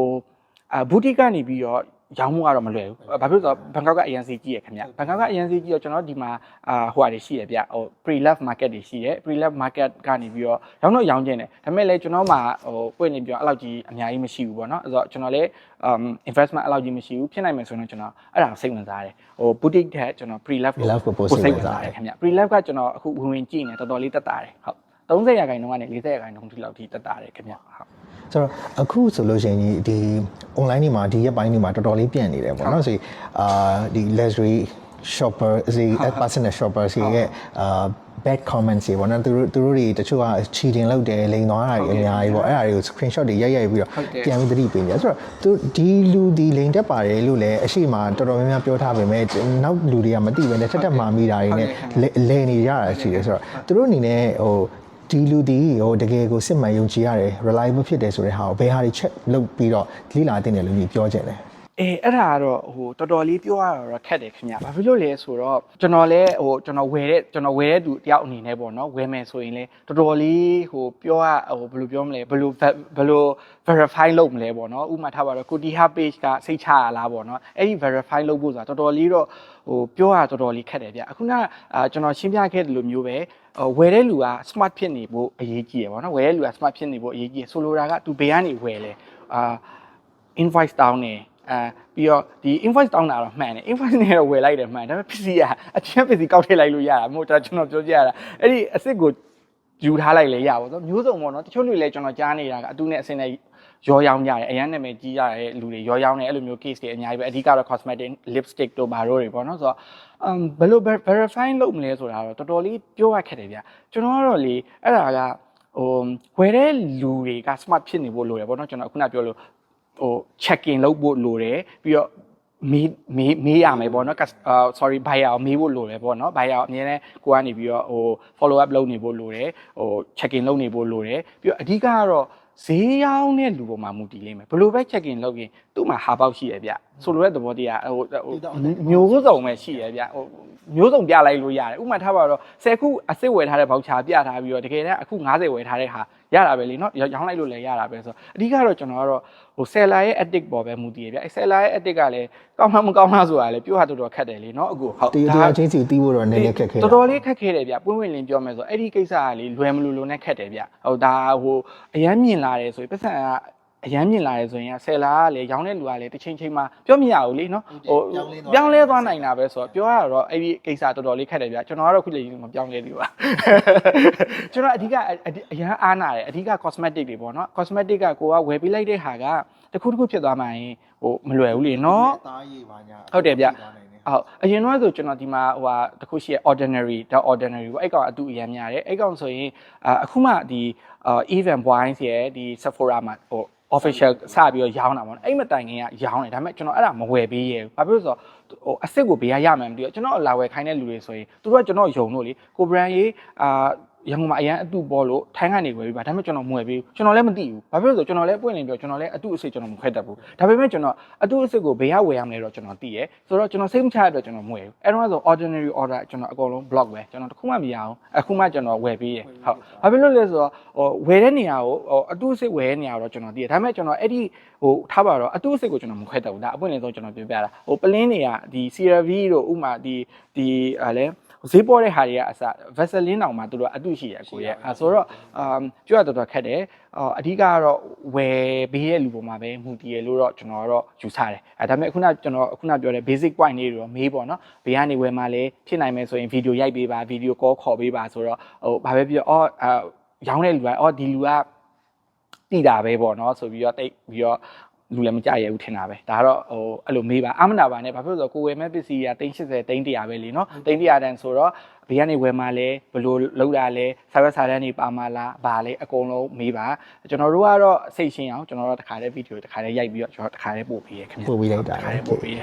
အာဘူတီကနေပြီးတော့ ရောင်းမှုကတော့မလွယ်ဘူး။ဘာဖြစ်လို့လဲဆိုတော့ဘန်ကောက်ကအရန်စီကြီးရခင်ဗျ။ဘန်ကောက်ကအရန်စီကြီးတော့ကျွန်တော်ဒီမှာအာဟိုဟာတွေရှိရဗျ။ဟို pre love market တွေရှိတယ်။ pre love market ကနေပြီးတော့ရောင်းတော့ရောင်းကျင်တယ်။ဒါပေမဲ့လည်းကျွန်တော်မှဟိုပွင့်နေပြီးတော့အဲ့လောက်ကြီးအများကြီးမရှိဘူးပေါ့နော်။အဲ့တော့ကျွန်တော်လည်း um investment အဲ့လောက်ကြီးမရှိဘူး။ဖြစ်နိုင်မယ်ဆိုရင်ကျွန်တော်အဲ့ဒါကိုစိတ်ဝင်စားတယ်။ဟို boutique ထက်ကျွန်တော် pre love Pre-love ကိုပိုစိတ်ဝင်စားတယ်ခင်ဗျ။ pre love ကကျွန်တော်အခုဝင်ဝင်ကြည့်နေတော်တော်လေးတက်တာတယ်။ဟုတ်30ရာခိုင်နှုန်းကနေ40ရာခိုင်နှုန်းထိလောက်ထိတက်တာတယ်ခင်ဗျ။ဟုတ် ဆိုတော့အခုဆိုလို့ရှိရင်ဒီ online တွေမှာဒီရက်ပိုင်းတွေမှာတော်တော်လေးပြန့်နေတယ်ပေါ့နော်ဆိုအာဒီ luxury shopper စီ personal shopper စီရဲ့အာ bad comments တွေပေါ့နော်သူတို့သူတို့တွေတချို့က cheating လုပ်တယ်လိန်သွားတာတွေအများကြီးပေါ့အဲ့ဒါတွေကို screenshot တွေရိုက်ရိုက်ပြီးတော့ဟုတ်တယ်ပြန်ပြီးသတိပေးနေတယ်ဆိုတော့သူဒီလူဒီလိန်တက်ပါတယ်လို့လည်းအရှိမတော်တော်များများပြောထားပေမဲ့နောက်လူတွေကမသိဘဲနဲ့ထက်ထက်မှာမိတာတွေနဲ့လဲလဲနေရတာရှိတယ်ဆိုတော့သူတို့အနေနဲ့ဟို ဒီလူဒီဟိုတကယ်ကိုစစ်မှန်ယုံကြည်ရတယ် reliable ဖြစ်တယ်ဆိုတဲ့ဟာကိုဘယ်ဟာတွေ check လုပ်ပြီးတော့လိလာတင်တယ်လို့ညီပြောချင်တယ်အေးအဲ့ဒါကတော့ဟိုတော်တော်လေးပြောရတော့ခက်တယ်ခင်ဗျ။ဘာဖြစ်လို့လဲဆိုတော့ကျွန်တော်လည်းဟိုကျွန်တော်ဝယ်တဲ့ကျွန်တော်ဝယ်တဲ့သူတယောက်အနေနဲ့ပေါ့နော်ဝယ်မယ်ဆိုရင်လည်းတော်တော်လေးဟိုပြောရဟိုဘယ်လိုပြောမလဲဘယ်လိုဘယ်လို verify လုပ်မလဲပေါ့နော်ဥပမာထားပါတော့ကိုတီဟာ page ကစိတ်ချရလားပေါ့နော်အဲ့ဒီ verify လုပ်ဖို့ဆိုတာတော်တော်လေးတော့ ဟိုပြောရတော်တော်လေးခက်တယ်ဗျအခုနအာကျွန်တော်ရှင်းပြခဲ့တယ်လို့မျိုးပဲဟိုဝယ်တဲ့လူက smart ဖြစ်နေဖို့အရေးကြီးရပေါ့နော်ဝယ်တဲ့လူက smart ဖြစ်နေဖို့အရေးကြီးရဆိုလိုတာကသူဘယ်ကနေဝယ်လဲအာ invoice တောင်းနေအဲပြီးတော့ဒီ invoice တောင်းတာတော့မှန်တယ် invoice နဲ့တော့ဝယ်လိုက်တယ်မှန်တယ်ဒါပေမဲ့ PC ကအချင်း PC ကောက်ထည့်လိုက်လို့ရတာမဟုတ်တာကျွန်တော်ပြောပြရတာအဲ့ဒီအစ်စ်ကိုယူထားလိုက်လေရပါတော့မျိုးစုံပေါ့နော်တချို့လူလည်းကျွန်တော်ကြားနေတာကအတူနဲ့အစင်းနဲ့ ရောရောင်းကြတယ်အရန်နာမည်ကြီးကြတဲ့လူတွေရောရောင်းနေအဲ့လိုမျိုး case တွေအများကြီးပဲအဓိကတော့ cosmetic lipstick တို့ဘာတို့တွေပေါ့နော်ဆိုတော့ um ဘယ်လို verify လုပ်မလဲဆိုတာတော့တော်တော်လေးပြောရခက်တယ်ဗျကျွန်တော်ကတော့လေအဲ့ဒါကဟိုဝယ်တဲ့လူတွေက smart ဖြစ်နေဖို့လိုတယ်ပေါ့နော်ကျွန်တော်ခုနပြောလို့ဟို check in လုပ်ဖို့လိုတယ်ပြီးတော့မေးမေးမေးရမယ်ပေါ့နော် cus- အာ sorry buyer ကိုမေးဖို့လိုတယ်ပေါ့နော် buyer ကိုအများနဲ့ကိုကနေပြီးတော့ဟို follow up လုပ်နေဖို့လိုတယ်ဟို check in လုပ်နေဖို့လိုတယ်ပြီးတော့အဓိကကတော့ ဈေးရောင်းတဲ့လူပေါ်မှာမူတည်လိမ့်မယ်ဘယ်လိုပဲ check in လုပ်ရင်သူ့မှာဟာပေါက်ရှိရဗျဆိုလိုတဲ့သဘောတရားဟိုဟိုမျိုးစုံပဲရှိရဗျဟိုမျိုးစုံပြလိုက်လို့ရတယ်ဥပမာထားပါတော့10ခုအစ်စ်ဝယ်ထားတဲ့ voucher ပြထားပြီးတော့တကယ်တမ်းအခု90ဝယ်ထားတဲ့ဟာ ရတာပဲလေနော်ရောင်းလိုက်လို့လည်းရတာပဲဆိုတော့အဓိကတော့ကျွန်တော်ကတော့ဟို seller ရဲ့ ethic ပေါ်ပဲမူတည်ရဗျအဲ seller ရဲ့ ethic ကလည်းကောင်းလားမကောင်းလားဆိုတာလည်းပြောရတော်တော်ခက်တယ်လေနော်အခုဟုတ်တည်တရားချင်းစီတီးဖို့တော့နည်းနည်းခက်ခဲတော်တော်လေးခက်ခဲတယ်ဗျပွင့်ဝင်လင်းပြောမယ်ဆိုအဲ့ဒီကိစ္စကလေလွယ်မလို့လို့နဲ့ခက်တယ်ဗျဟိုဒါဟိုအရမ်းမြင်လာတယ်ဆိုရင်ပတ်စံက အရန်မြင်လာတယ်ဆိုရင်ဆယ်လာကလေရောင်းတဲ့လူကလေတစ်ချိန်ချိန်မှာပြောမရဘူးလေနော်ဟိုပြောင်းလဲသွားနိုင်တာပဲဆိုတော့ပြောရတော့အဲ့ဒီကိစ္စတော်တော်လေးခက်တယ်ဗျကျွန်တော်ကတော့ခုလေမပြောင်းလဲသေးပါကျွန်တော်အဓိကအရန်အားနာတယ်အဓိက cosmetic တွေပေါ့နော် cosmetic ကကိုကဝယ်ပေးလိုက်တဲ့ဟာကတခုတခုဖြစ်သွားမှရင်ဟိုမလွယ်ဘူးလေနော်သားရည်ပါညာဟုတ်တယ်ဗျဟုတ်အရင်တော့ဆိုကျွန်တော်ဒီမှာဟိုဟာတခုရှိရ ordinary ဒါ ordinary ကိုအဲ့ကောင်အတူအရန်များတယ်အဲ့ကောင်ဆိုရင်အာအခုမှဒီအာ event wines ရဲ့ဒီ Sephora မှာဟို official စပြီးတော့ရောင်းတာပေါ့နော်အဲ့မတိုင်ခင်ကရောင်းတယ်ဒါပေမဲ့ကျွန်တော်အဲ့ဒါမဝယ်ပေးရဘူးဘာဖြစ်လို့လဲဆိုတော့ဟိုအစ်စ်ကိုဘေးရရမှန်းမသိဘူးကျွန်တော်လာဝယ်ခိုင်းတဲ့လူတွေဆိုရင်သူတို့ကကျွန်တော်ယုံလို့လေကို brand ရေးအာ ရန်ကုန်မှာအရန်အတူပေါ်လို့ထိုင်းကနေဝယ်ပြီးပါဒါပေမဲ့ကျွန်တော်မဝယ်ပေးဘူးကျွန်တော်လည်းမသိဘူးဘာဖြစ်လို့လဲဆိုတော့ကျွန်တော်လည်းပွင့်နေပြောကျွန်တော်လည်းအတူအစ်စ်ကျွန်တော်မခွဲတတ်ဘူးဒါပေမဲ့ကျွန်တော်အတူအစ်စ်ကိုဘေးရဝယ်ရမလဲတော့ကျွန်တော်သိရဆိုတော့ကျွန်တော်စိတ်မချရတော့ကျွန်တော်မဝယ်ဘူးအဲ့တော့ဆို ordinary order ကျွန်တော်အကုန်လုံး block ပဲကျွန်တော်တခုမှမရအောင်အခုမှကျွန်တော်ဝယ်ပေးရဟုတ်ဘာဖြစ်လို့လဲဆိုတော့ဟိုဝယ်တဲ့နေရာကိုဟိုအတူအစ်စ်ဝယ်တဲ့နေရာတော့ကျွန်တော်သိရဒါပေမဲ့ကျွန်တော်အဲ့ဒီဟိုထားပါတော့အတူအစ်စ်ကိုကျွန်တော်မခွဲတတ်ဘူးဒါအပွင့်လင်းဆုံးကျွန်တော်ပြောပြတာဟိုပလင်းတွေကဒီ CRV တို့ဥမာဒီဒီအဲလဲ ဈေးပေါ်တဲ့ဟာတွေကအစ Vaseline တောင်မှသူတို့အတုရှိရကိုရဲ့အဲဆိုတော့အမ်ပြောရတော့တော်ခက်တယ်အော်အဓိကကတော့ဝယ်ဘေးရဲ့လူပေါ်မှာပဲမူတည်ရလို့တော့ကျွန်တော်ကတော့ယူဆတယ်အဲဒါပေမဲ့ခုနကျွန်တော်ခုနပြောတဲ့ basic point လေးတွေတော့မေးပေါ့နော်ဘေးကနေဝယ်မှလည်းဖြစ်နိုင်မယ်ဆိုရင်ဗီဒီယိုရိုက်ပေးပါဗီဒီယို call ခေါ်ပေးပါဆိုတော့ဟိုဘာပဲပြောအော်အရောင်းတဲ့လူကအော်ဒီလူကတိတာပဲပေါ့နော်ဆိုပြီးတော့တိတ်ပြီးတော့ လူလည်းမကြရဘူးထင်တာပဲဒါကတော့ဟိုအဲ့လိုမေးပါအမနာပါနဲ့ဘာဖြစ်လို့လဲဆိုတော့ကိုဝယ်မဲ့ပစ္စည်းက380 300ပဲလीเนาะ300တန်ဆိုတော့ ဘေးကနေဝယ်မှလဲဘယ်လိုလောက်တာလဲဆာရက်ဆာတန်းနေပါမလားဘာလဲအကုန်လုံးမေးပါကျွန်တော်တို့ကတော့စိတ်ရှင်းအောင်ကျွန်တော်တို့တခါတည်းဗီဒီယိုတခါတည်းရိုက်ပြီးတော့ကျွန်တော်တခါတည်းပို့ပေးရခင်ဗျပို့ပေးလိုက်တာတခါတည်းပို့ပေးရ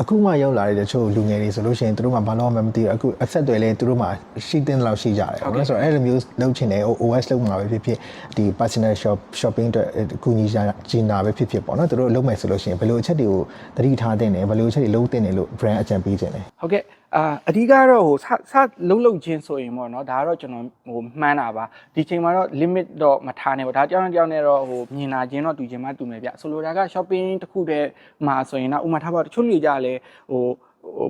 အခုမှရောက်လာတဲ့တချို့လူငယ်တွေဆိုလို့ရှိရင်သူတို့မှဘာလို့မှမသိဘူးအခုအဆက်တွေလဲသူတို့မှရှိတဲ့လောက်ရှိကြတယ်ဟုတ်ကဲ့ဆိုတော့အဲ့လိုမျိုးလုပ်ချင်တယ် OS လုပ်မှာပဲဖြစ်ဖြစ်ဒီ personal shop shopping အတွက်အကူညီကြဂျင်နာပဲဖြစ်ဖြစ်ပေါ့နော်သူတို့လုပ်မယ်ဆိုလို့ရှိရင်ဘယ်လိုအချက်တွေကိုသတိထားတင်တယ်ဘယ်လိုအချက်တွေလုပ်တင်တယ်လို့ brand အကြံပေးခြင်းလဲဟုတ်ကဲ့အာအဓိကတော့ဟိုစစလုံးလုံးချင်းဆိုရင်ပေါ့နော်ဒါကတော့ကျွန်တော်ဟိုမှန်းတာပါဒီချိန်မှာတော့ limit တော့မထားနဲ့ပေါ့ဒါကြောင့်ကြောင့်နဲ့တော့ဟိုမြင်လာခြင်းတော့တူခြင်းမှတူမယ်ဗျဆိုလိုတာက shopping တစ်ခုတည်းမှာဆိုရင်တော့ဥမာထားပါတချို့လူကြလဲဟိုဟို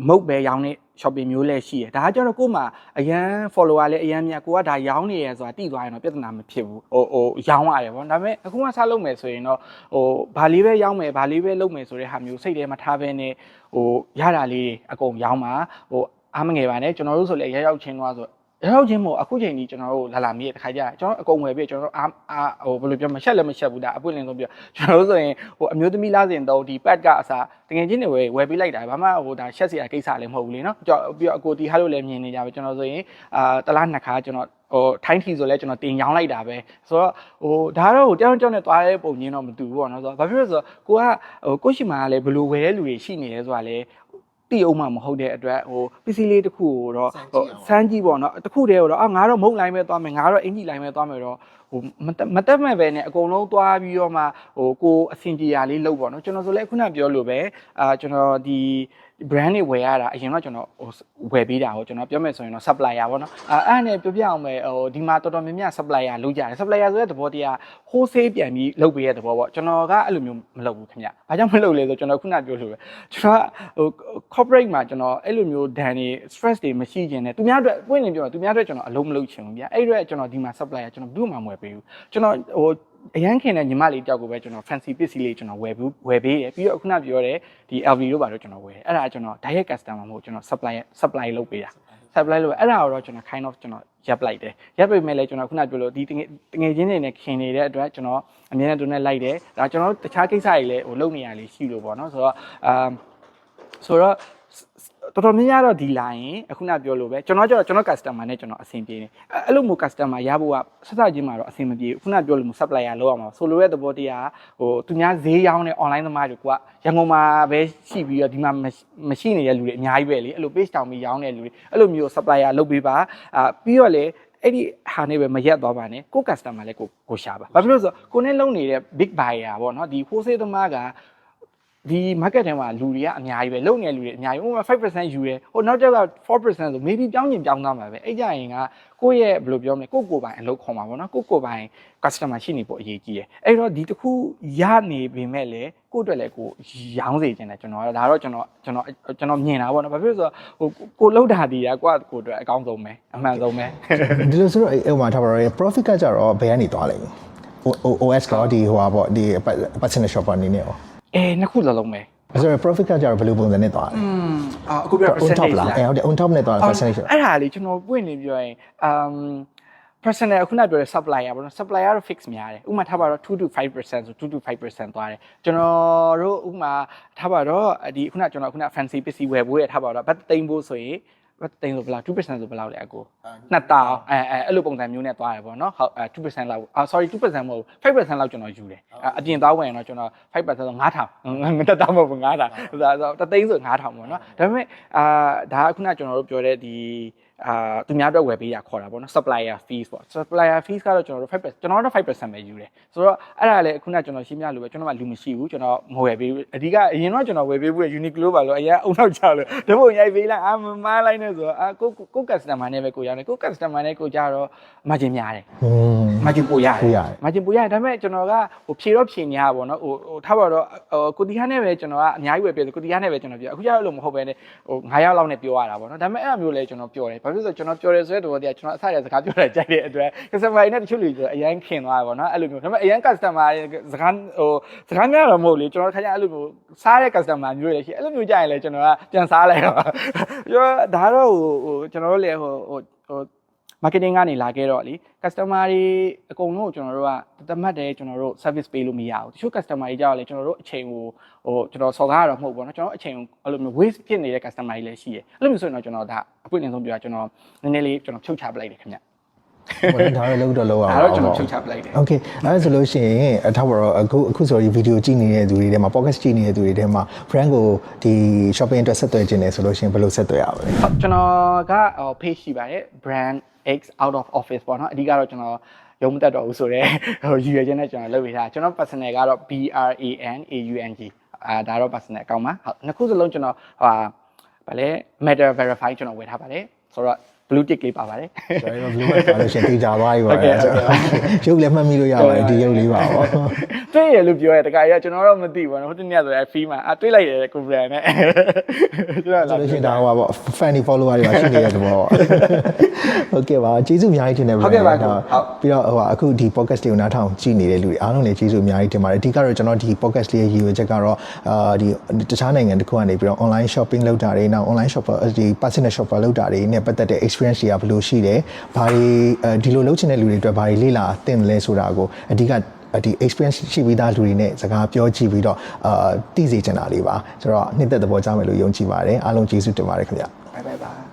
မုတ်ပဲရောင်းနေ shopping မျိုးလည်းရှိတယ်ဒါကကျတော့ကို့မှာအရန် follower လည်းအရန်များကိုကဒါရောင်းနေရဆိုတာတိသွားရင်တော့ပြဿနာမဖြစ်ဘူးဟိုဟိုရောင်းရတယ်ပေါ့ဒါပေမဲ့အခုမှစလုပ်မယ်ဆိုရင်တော့ဟိုဘာလေးပဲရောင်းမယ်ဘာလေးပဲလုပ်မယ်ဆိုတဲ့ဟာမျိုးစိတ်ထဲမှာထားဘဲနဲ့ဟိုရတာလေးတွေအကုန်ရောင်းပါဟိုအားမငယ်ပါနဲ့ကျွန်တော်တို့ဆိုလည်းရရောက်ချင်းသွားဆို ရောက်ချင်းမို့အခုချိန်ကြီးကျွန်တော်တို့လာလာမီးတခါကြကျွန်တော်အကုန်ဝယ်ပြီးကျွန်တော်တို့အားအားဟိုဘယ်လိုပြောမရှက်လည်းမရှက်ဘူးဒါအပွင့်လင်းဆုံးပြောကျွန်တော်တို့ဆိုရင်ဟိုအမျိုးသမီးလားစဉ်တော့ဒီ pad ကအစားတကယ်ချင်းတွေဝယ်ဝယ်ပေးလိုက်တာဘာမှဟိုဒါရှက်စရာကိစ္စလည်းမဟုတ်ဘူးလေနော်ကြောပြီးတော့အကိုတီဟာလို့လည်းမြင်နေကြပဲကျွန်တော်ဆိုရင်အာတလားနှစ်ခါကျွန်တော်ဟိုထိုင်းထီဆိုလဲကျွန်တော်တင်ရောင်းလိုက်တာပဲဆိုတော့ဟိုဒါတော့ဟိုတောင်းတောင်းနဲ့သွားတဲ့ပုံချင်းတော့မတူဘူးပေါ့နော်ဆိုတော့ဘာဖြစ်လို့ဆိုတော့ကိုကဟိုကိုရှိမှာလည်းဘယ်လိုဝယ်တဲ့လူတွေရှိနေလဲဆိုတာလည်း တိအောင်မှမဟုတ်တဲ့အတွက်ဟိုပစ္စည်းလေးတစ်ခုကိုတော့ဟိုစမ်းကြည့်ပေါ့နော်တစ်ခုတည်းတော့အာငါတော့မုံလိုက်မဲ့သွားမယ်ငါတော့အင်ကြီးလိုက်မဲ့သွားမယ်တော့ဟိုမတက်မတက်မဲ့ပဲနဲ့အကုန်လုံးသွားပြီးတော့မှဟိုကိုအဆင်ပြေရလေးလုပ်ပေါ့နော်ကျွန်တော်ဆိုလဲခုနပြောလို့ပဲအာကျွန်တော်ဒီ brand တွေဝယ်ရတာအရင်တော့ကျွန်တော်ဟိုဝယ်ပေးတာဟိုကျွန်တော်ပြောမယ်ဆိုရင်တော့ supplier ပေါ့နော်အဲအဲ့နဲ့ပြောပြအောင်မယ်ဟိုဒီမှာတော်တော်များများ supplier လုပ်ကြတယ် supplier ဆိုတဲ့သဘောတရား wholesale ပြန်ပြီးလုပ်ပေးရတဲ့သဘောပေါ့ကျွန်တော်ကအဲ့လိုမျိုးမလုပ်ဘူးခင်ဗျ။ဘာကြောင့်မလုပ်လဲဆိုကျွန်တော်ခုနပြောလို့ပဲကျွန်တော်ဟို corporate မှာကျွန်တော်အဲ့လိုမျိုးဒဏ်တွေ stress တွေမရှိခြင်းနဲ့သူများအတွက်ပွင့်နေပြောတာသူများအတွက်ကျွန်တော်အလုံးမလုပ်ချင်ဘူးဗျ။အဲ့အတွက်ကျွန်တော်ဒီမှာ supplier ကျွန်တော်ဘူးမှမဝယ်ပေးဘူး။ကျွန်တော်ဟို အရန်ခင်တဲ့ညီမလေးတယောက်ကိုပဲကျွန်တော် fancy ပစ္စည်းလေးကျွန်တော်ဝယ်ဘူးဝယ်ပေးတယ်ပြီးတော့ခုနပြောတဲ့ဒီ LV တို့ဘာလို့ကျွန်တော်ဝယ်တယ်အဲ့ဒါကျွန်တော် direct customer မဟုတ်ကျွန်တော် supply supply လုပ်ပေးတာ supply လုပ်အဲ့ဒါကိုတော့ကျွန်တော် kind of ကျွန်တော်ရပ်လိုက်တယ်ရပ်ပေးမဲ့လဲကျွန်တော်ခုနပြောလို့ဒီတငယ်တငယ်ချင်းတွေနဲ့ခင်နေတဲ့အတွက်ကျွန်တော်အမြဲတမ်းသူနဲ့လိုက်တယ်ဒါကျွန်တော်တခြားကိစ္စတွေလည်းဟိုလုပ်နေရလေးရှိလို့ပေါ့နော်ဆိုတော့အာဆိုတော့ တော်တော်များများတော့ဒီလာရင်အခုနပြောလို့ပဲကျွန်တော်ကျတော့ကျွန်တော် customer နဲ့ကျွန်တော်အဆင်ပြေနေအဲ့လိုမျိုး customer ရဖို့ကဆက်စချင်းမှာတော့အဆင်မပြေဘူးခုနပြောလို့မျိုး supplier လောက်အောင်ပါဆိုလိုတဲ့သဘောတရားဟိုသူများဈေးရောင်းတဲ့ online သမားတွေကရန်ကုန်မှာပဲရှိပြီးတော့ဒီမှာမရှိနေတဲ့လူတွေအများကြီးပဲလေအဲ့လို page တောင်ပြီးရောင်းတဲ့လူတွေအဲ့လိုမျိုး supplier လုပ်ပေးပါအာပြီးတော့လေအဲ့ဒီဟာနေပဲမရက်သွားပါနဲ့ကို customer လည်းကိုကိုရှာပါဘာဖြစ်လို့လဲဆိုတော့ကိုနဲ့လုံနေတဲ့ big buyer ပေါ့နော်ဒီ wholesale သမားက ဒီ market ထဲမှာလူတွေကအများကြီးပဲလုံနေတဲ့လူတွေအများကြီးဥပမာ5%ယူတယ်ဟိုနောက်တစ်က4%ဆို maybe ပြောင်းကျင်ပြောင်းသွားမှာပဲအဲ့ကြရင်ကကိုယ့်ရဲ့ဘယ်လိုပြောမလဲကိုယ့်ကိုယ်ပိုင်အလုပ်ခေါ်မှာပေါ့နော်ကိုယ့်ကိုယ်ပိုင် customer ရှိနေဖို့အရေးကြီးတယ်အဲ့တော့ဒီတစ်ခုရနေပေမဲ့လည်းကိုယ့်အတွက်လည်းကိုရောင်းစေချင်တယ်ကျွန်တော်ကဒါတော့ကျွန်တော်ကျွန်တော်ကျွန်တော်မြင်တာပေါ့နော်ဘာဖြစ်လို့ဆိုတော့ဟိုကိုလှုပ်တာဒီကကိုယ့်ကိုယ်အတွက်အကောင်းဆုံးပဲအမှန်ဆုံးပဲဒီလိုဆိုတော့အဲ့ဟိုမှာထားပါတော့ profit ကကြတော့ဘယ်ကနေသွားလိမ့်မလဲ OS ကဒီဟိုပါပေါ့ဒီ personal shopper အနေနဲ့ရော အဲနှစ်ခုစလုံးပဲအဲ့ဆိုတော့ profit ကကြတော့ဘယ်လိုပုံစံနဲ့သွားလဲအာအခုပြော on top percentage လားလားအဲ့ဟုတ်တယ် on top နဲ့သွားတာ percentage လားအဲ့ဒါလေကျွန်တော်ပွင့်နေပြောရင် um personal ခုနပြောတဲ့ supplier ပေါ့နော် supplier တော့ fix များတယ်ဥပမာထားပါတော့2 to 5%ဆို2 to 5%သွားတယ်ကျွန်တော်တို့ဥပမာထားပါတော့ဒီခုနကျွန်တော်ခုန fancy ပစ္စည်းဝယ်ဖို့ရထားပါတော့ဘတ်သိန်းဖို့ဆိုရင်ဘတ် သိန်းဆိုဘယ်လောက်2%ဆိုဘယ်လောက်လဲအကိုနှစ်တောင်အဲအဲအဲ့လိုပုံစံမျိုးနဲ့သွားတယ်ပေါ့နော်ဟုတ်အဲ2%လောက်အာ sorry 2%မဟုတ်ဘူး5%လောက်ကျွန်တော်ယူတယ်အပြင်သွားဝင်ရင်တော့ကျွန်တော်5%ဆို9000ငါတက်တောင်မဟုတ်ဘူး9000ဒါဆိုတသိန်းဆို9000ပေါ့နော်ဒါပေမဲ့အာဒါကခုနကျွန်တော်တို့ပြောတဲ့ဒီ အာသူများအတွက်ဝယ်ပေးရခေါ်တာပေါ့နော် supplier fees ပေါ့ supplier fees ကတော့ကျွန်တော်တို့5%ကျွန်တော်တို့5%ပဲယူတယ်ဆိုတော့အဲ့ဒါလည်းခုနကျွန်တော်ရှင်းပြလို့ပဲကျွန်တော်ကလူမရှိဘူးကျွန်တော်မဝယ်ပေးဘူးအဓိကအရင်တော့ကျွန်တော်ဝယ်ပေးဘူး Uniqlo ပါလို့အရင်အုံနောက်ချလို့တပုတ်ရိုက်ပေးလိုက်အာမမားလိုက်နေဆိုတော့အာကိုကို customer နဲ့ပဲကိုရောင်းတယ်ကို customer နဲ့ကိုကြတော့ margin များတယ် อืม margin ပိုရတယ် ပိုရတယ် margin ပိုရတယ်ဒါပေမဲ့ကျွန်တော်ကဟိုဖြေတော့ဖြေညာပါတော့ဟိုဟိုထားပါတော့ဟိုကိုတီဟာနဲ့ပဲကျွန်တော်ကအများကြီးဝယ်ပြတယ်ကိုတီဟာနဲ့ပဲကျွန်တော်ပြောအခုကျတော့လို့မဟုတ်ပဲねဟို9ရောက်လောက်နဲ့ပြောရတာပေါ့နော်ဒါပေမဲ့အဲ့အမျိုးလဲကျွန်တော်ပြောတယ် ဘာဖြစ်လို့လဲဆိုတော့ကျွန်တော်ပြောတယ်ဆိုတဲ့တော့တရားကျွန်တော်အစရစကားပြောတာကြိုက်တဲ့အတွက် customer တွေနဲ့တချို့လူတွေအရင်ခင်သွားတယ်ပေါ့နော်အဲ့လိုမျိုးဒါပေမဲ့အရင် customer တွေစကားဟိုစကားများတော့မဟုတ်လေကျွန်တော်ခါကျအဲ့လိုမျိုးစားတဲ့ customer မျိုးတွေလည်းရှိအဲ့လိုမျိုးကြရင်လည်းကျွန်တော်ကပြန်စားလိုက်တော့ပြောဒါတော့ဟိုဟိုကျွန်တော်တို့လည်းဟိုဟိုဟို marketing ကနေလာခဲ့တော့လေ customer တွေအကုန်လုံးကိုကျွန်တော်တို့ကတသက်မှတ်တယ်ကျွန်တော်တို့ service ပေးလို့မရဘူးတချို့ customer တွေကြောက်လေကျွန်တော်တို့အချိန်ကိုဟိုကျွန်တော်စော်ကားရတော့မဟုတ်ဘူးเนาะကျွန်တော်အချိန်ကိုအဲ့လိုမျိုး waste ဖြစ်နေတဲ့ customer တွေလည်းရှိတယ်အဲ့လိုမျိုးဆိုရင်တော့ကျွန်တော်ဒါအပွင့်အလင်းဆုံးပြောတာကျွန်တော်နည်းနည်းလေးကျွန်တော်ဖြုတ်ချပလိုက်တယ်ခင်ဗျ ဟိုလည်းဒါတော့လုံးတော့လုံးအောင် ဒါတော့ကျွန်တော်ဖြုတ်ချပလိုက်တယ် โอเคအဲ့ဒါဆိုလို့ရှိရင်အထောက်ပါတော့အခုအခုဆိုရင်ဗီဒီယိုကြည့်နေတဲ့သူတွေထဲမှာ podcast ကြည့်နေတဲ့သူတွေထဲမှာ brand ကိုဒီ shopping အတွက်ဆက်သွယ်ခြင်းတယ်ဆိုလို့ရှိရင်ဘယ်လိုဆက်သွယ်ရမလဲ ဟုတ်ကျွန်တော်ကဟို page ရှိပါတယ် brand x out of office ပေါ့နော်အဓိကတော့ကျွန်တော်ရုံးမတက်တော့ဘူးဆိုတော့ဟိုရည်ရွယ်ချက်နဲ့ကျွန်တော်လုပ်ပေးထားကျွန်တော် personal ကတော့ b r a n a u n g အာဒါတော့ personal account ပါဟုတ်နှစ်ခုစလုံးကျွန်တော်ဟိုဗာလဲ matter verify ကျွန်တော်ဝယ်ထားပါတယ်ဆိုတော့ blue tick လေးပါပါတယ်ကျွန်တော်တို့ blue ပါလို့ရှိရင်တေးကြသွားပြီပါဟုတ်ကဲ့ဟုတ်ကဲ့ရုပ်လည်းမှတ်မိလို့ရပါတယ်ဒီရုပ်လေးပါပေါ့တွေ့ရလို့ပြောရတခါရကျွန်တော်တော့မသိဘူးနော်ဟိုတနေ့ဆိုရ fee မှာအတွေ့လိုက်တယ်ကို brand နဲ့ကျွန်တော်ဆိုလို့ရှိရင်ဒါဟိုပါပေါ့ fanny follower တွေပါရှိနေတဲ့သဘောပေါ့ဟုတ်ကဲ့ပါကျေးဇူးအများကြီးတင်တယ်ဟုတ်ကဲ့ပါဒါဟုတ်ပြီးတော့ဟိုပါအခုဒီ podcast တွေကိုနားထောင်ကြည့်နေတဲ့လူတွေအားလုံးလည်းကျေးဇူးအများကြီးတင်ပါတယ်အဓိကတော့ကျွန်တော်ဒီ podcast လေးရဲ့ရည်ရွယ်ချက်ကတော့အာဒီတခြားနိုင်ငံတစ်ခုကနေပြီးတော့ online shopping လုပ်တာတွေနောက် online shopper ဒီ personal shopper လုပ်တာတွေနဲ့ပတ်သက်တဲ့ experience တွေကဘယ်လိုရှိတယ်ဘာတွေအဲဒီလိုလုပ်ချင်တဲ့လူတွေအတွက်ဘာတွေလေ့လာသင့်တယ်လဲဆိုတာကိုအဓိကဒီ experience ရှိပြီးသားလူတွေနဲ့စကားပြောကြည့်ပြီးတော့အာသိစေချင်တာလေးပါဆိုတော့နှစ်သက်သဘောကျမယ်လို့ယုံကြည်ပါတယ်အားလုံးကျေးဇူးတင်ပါတယ်ခင်ဗျ bye bye bye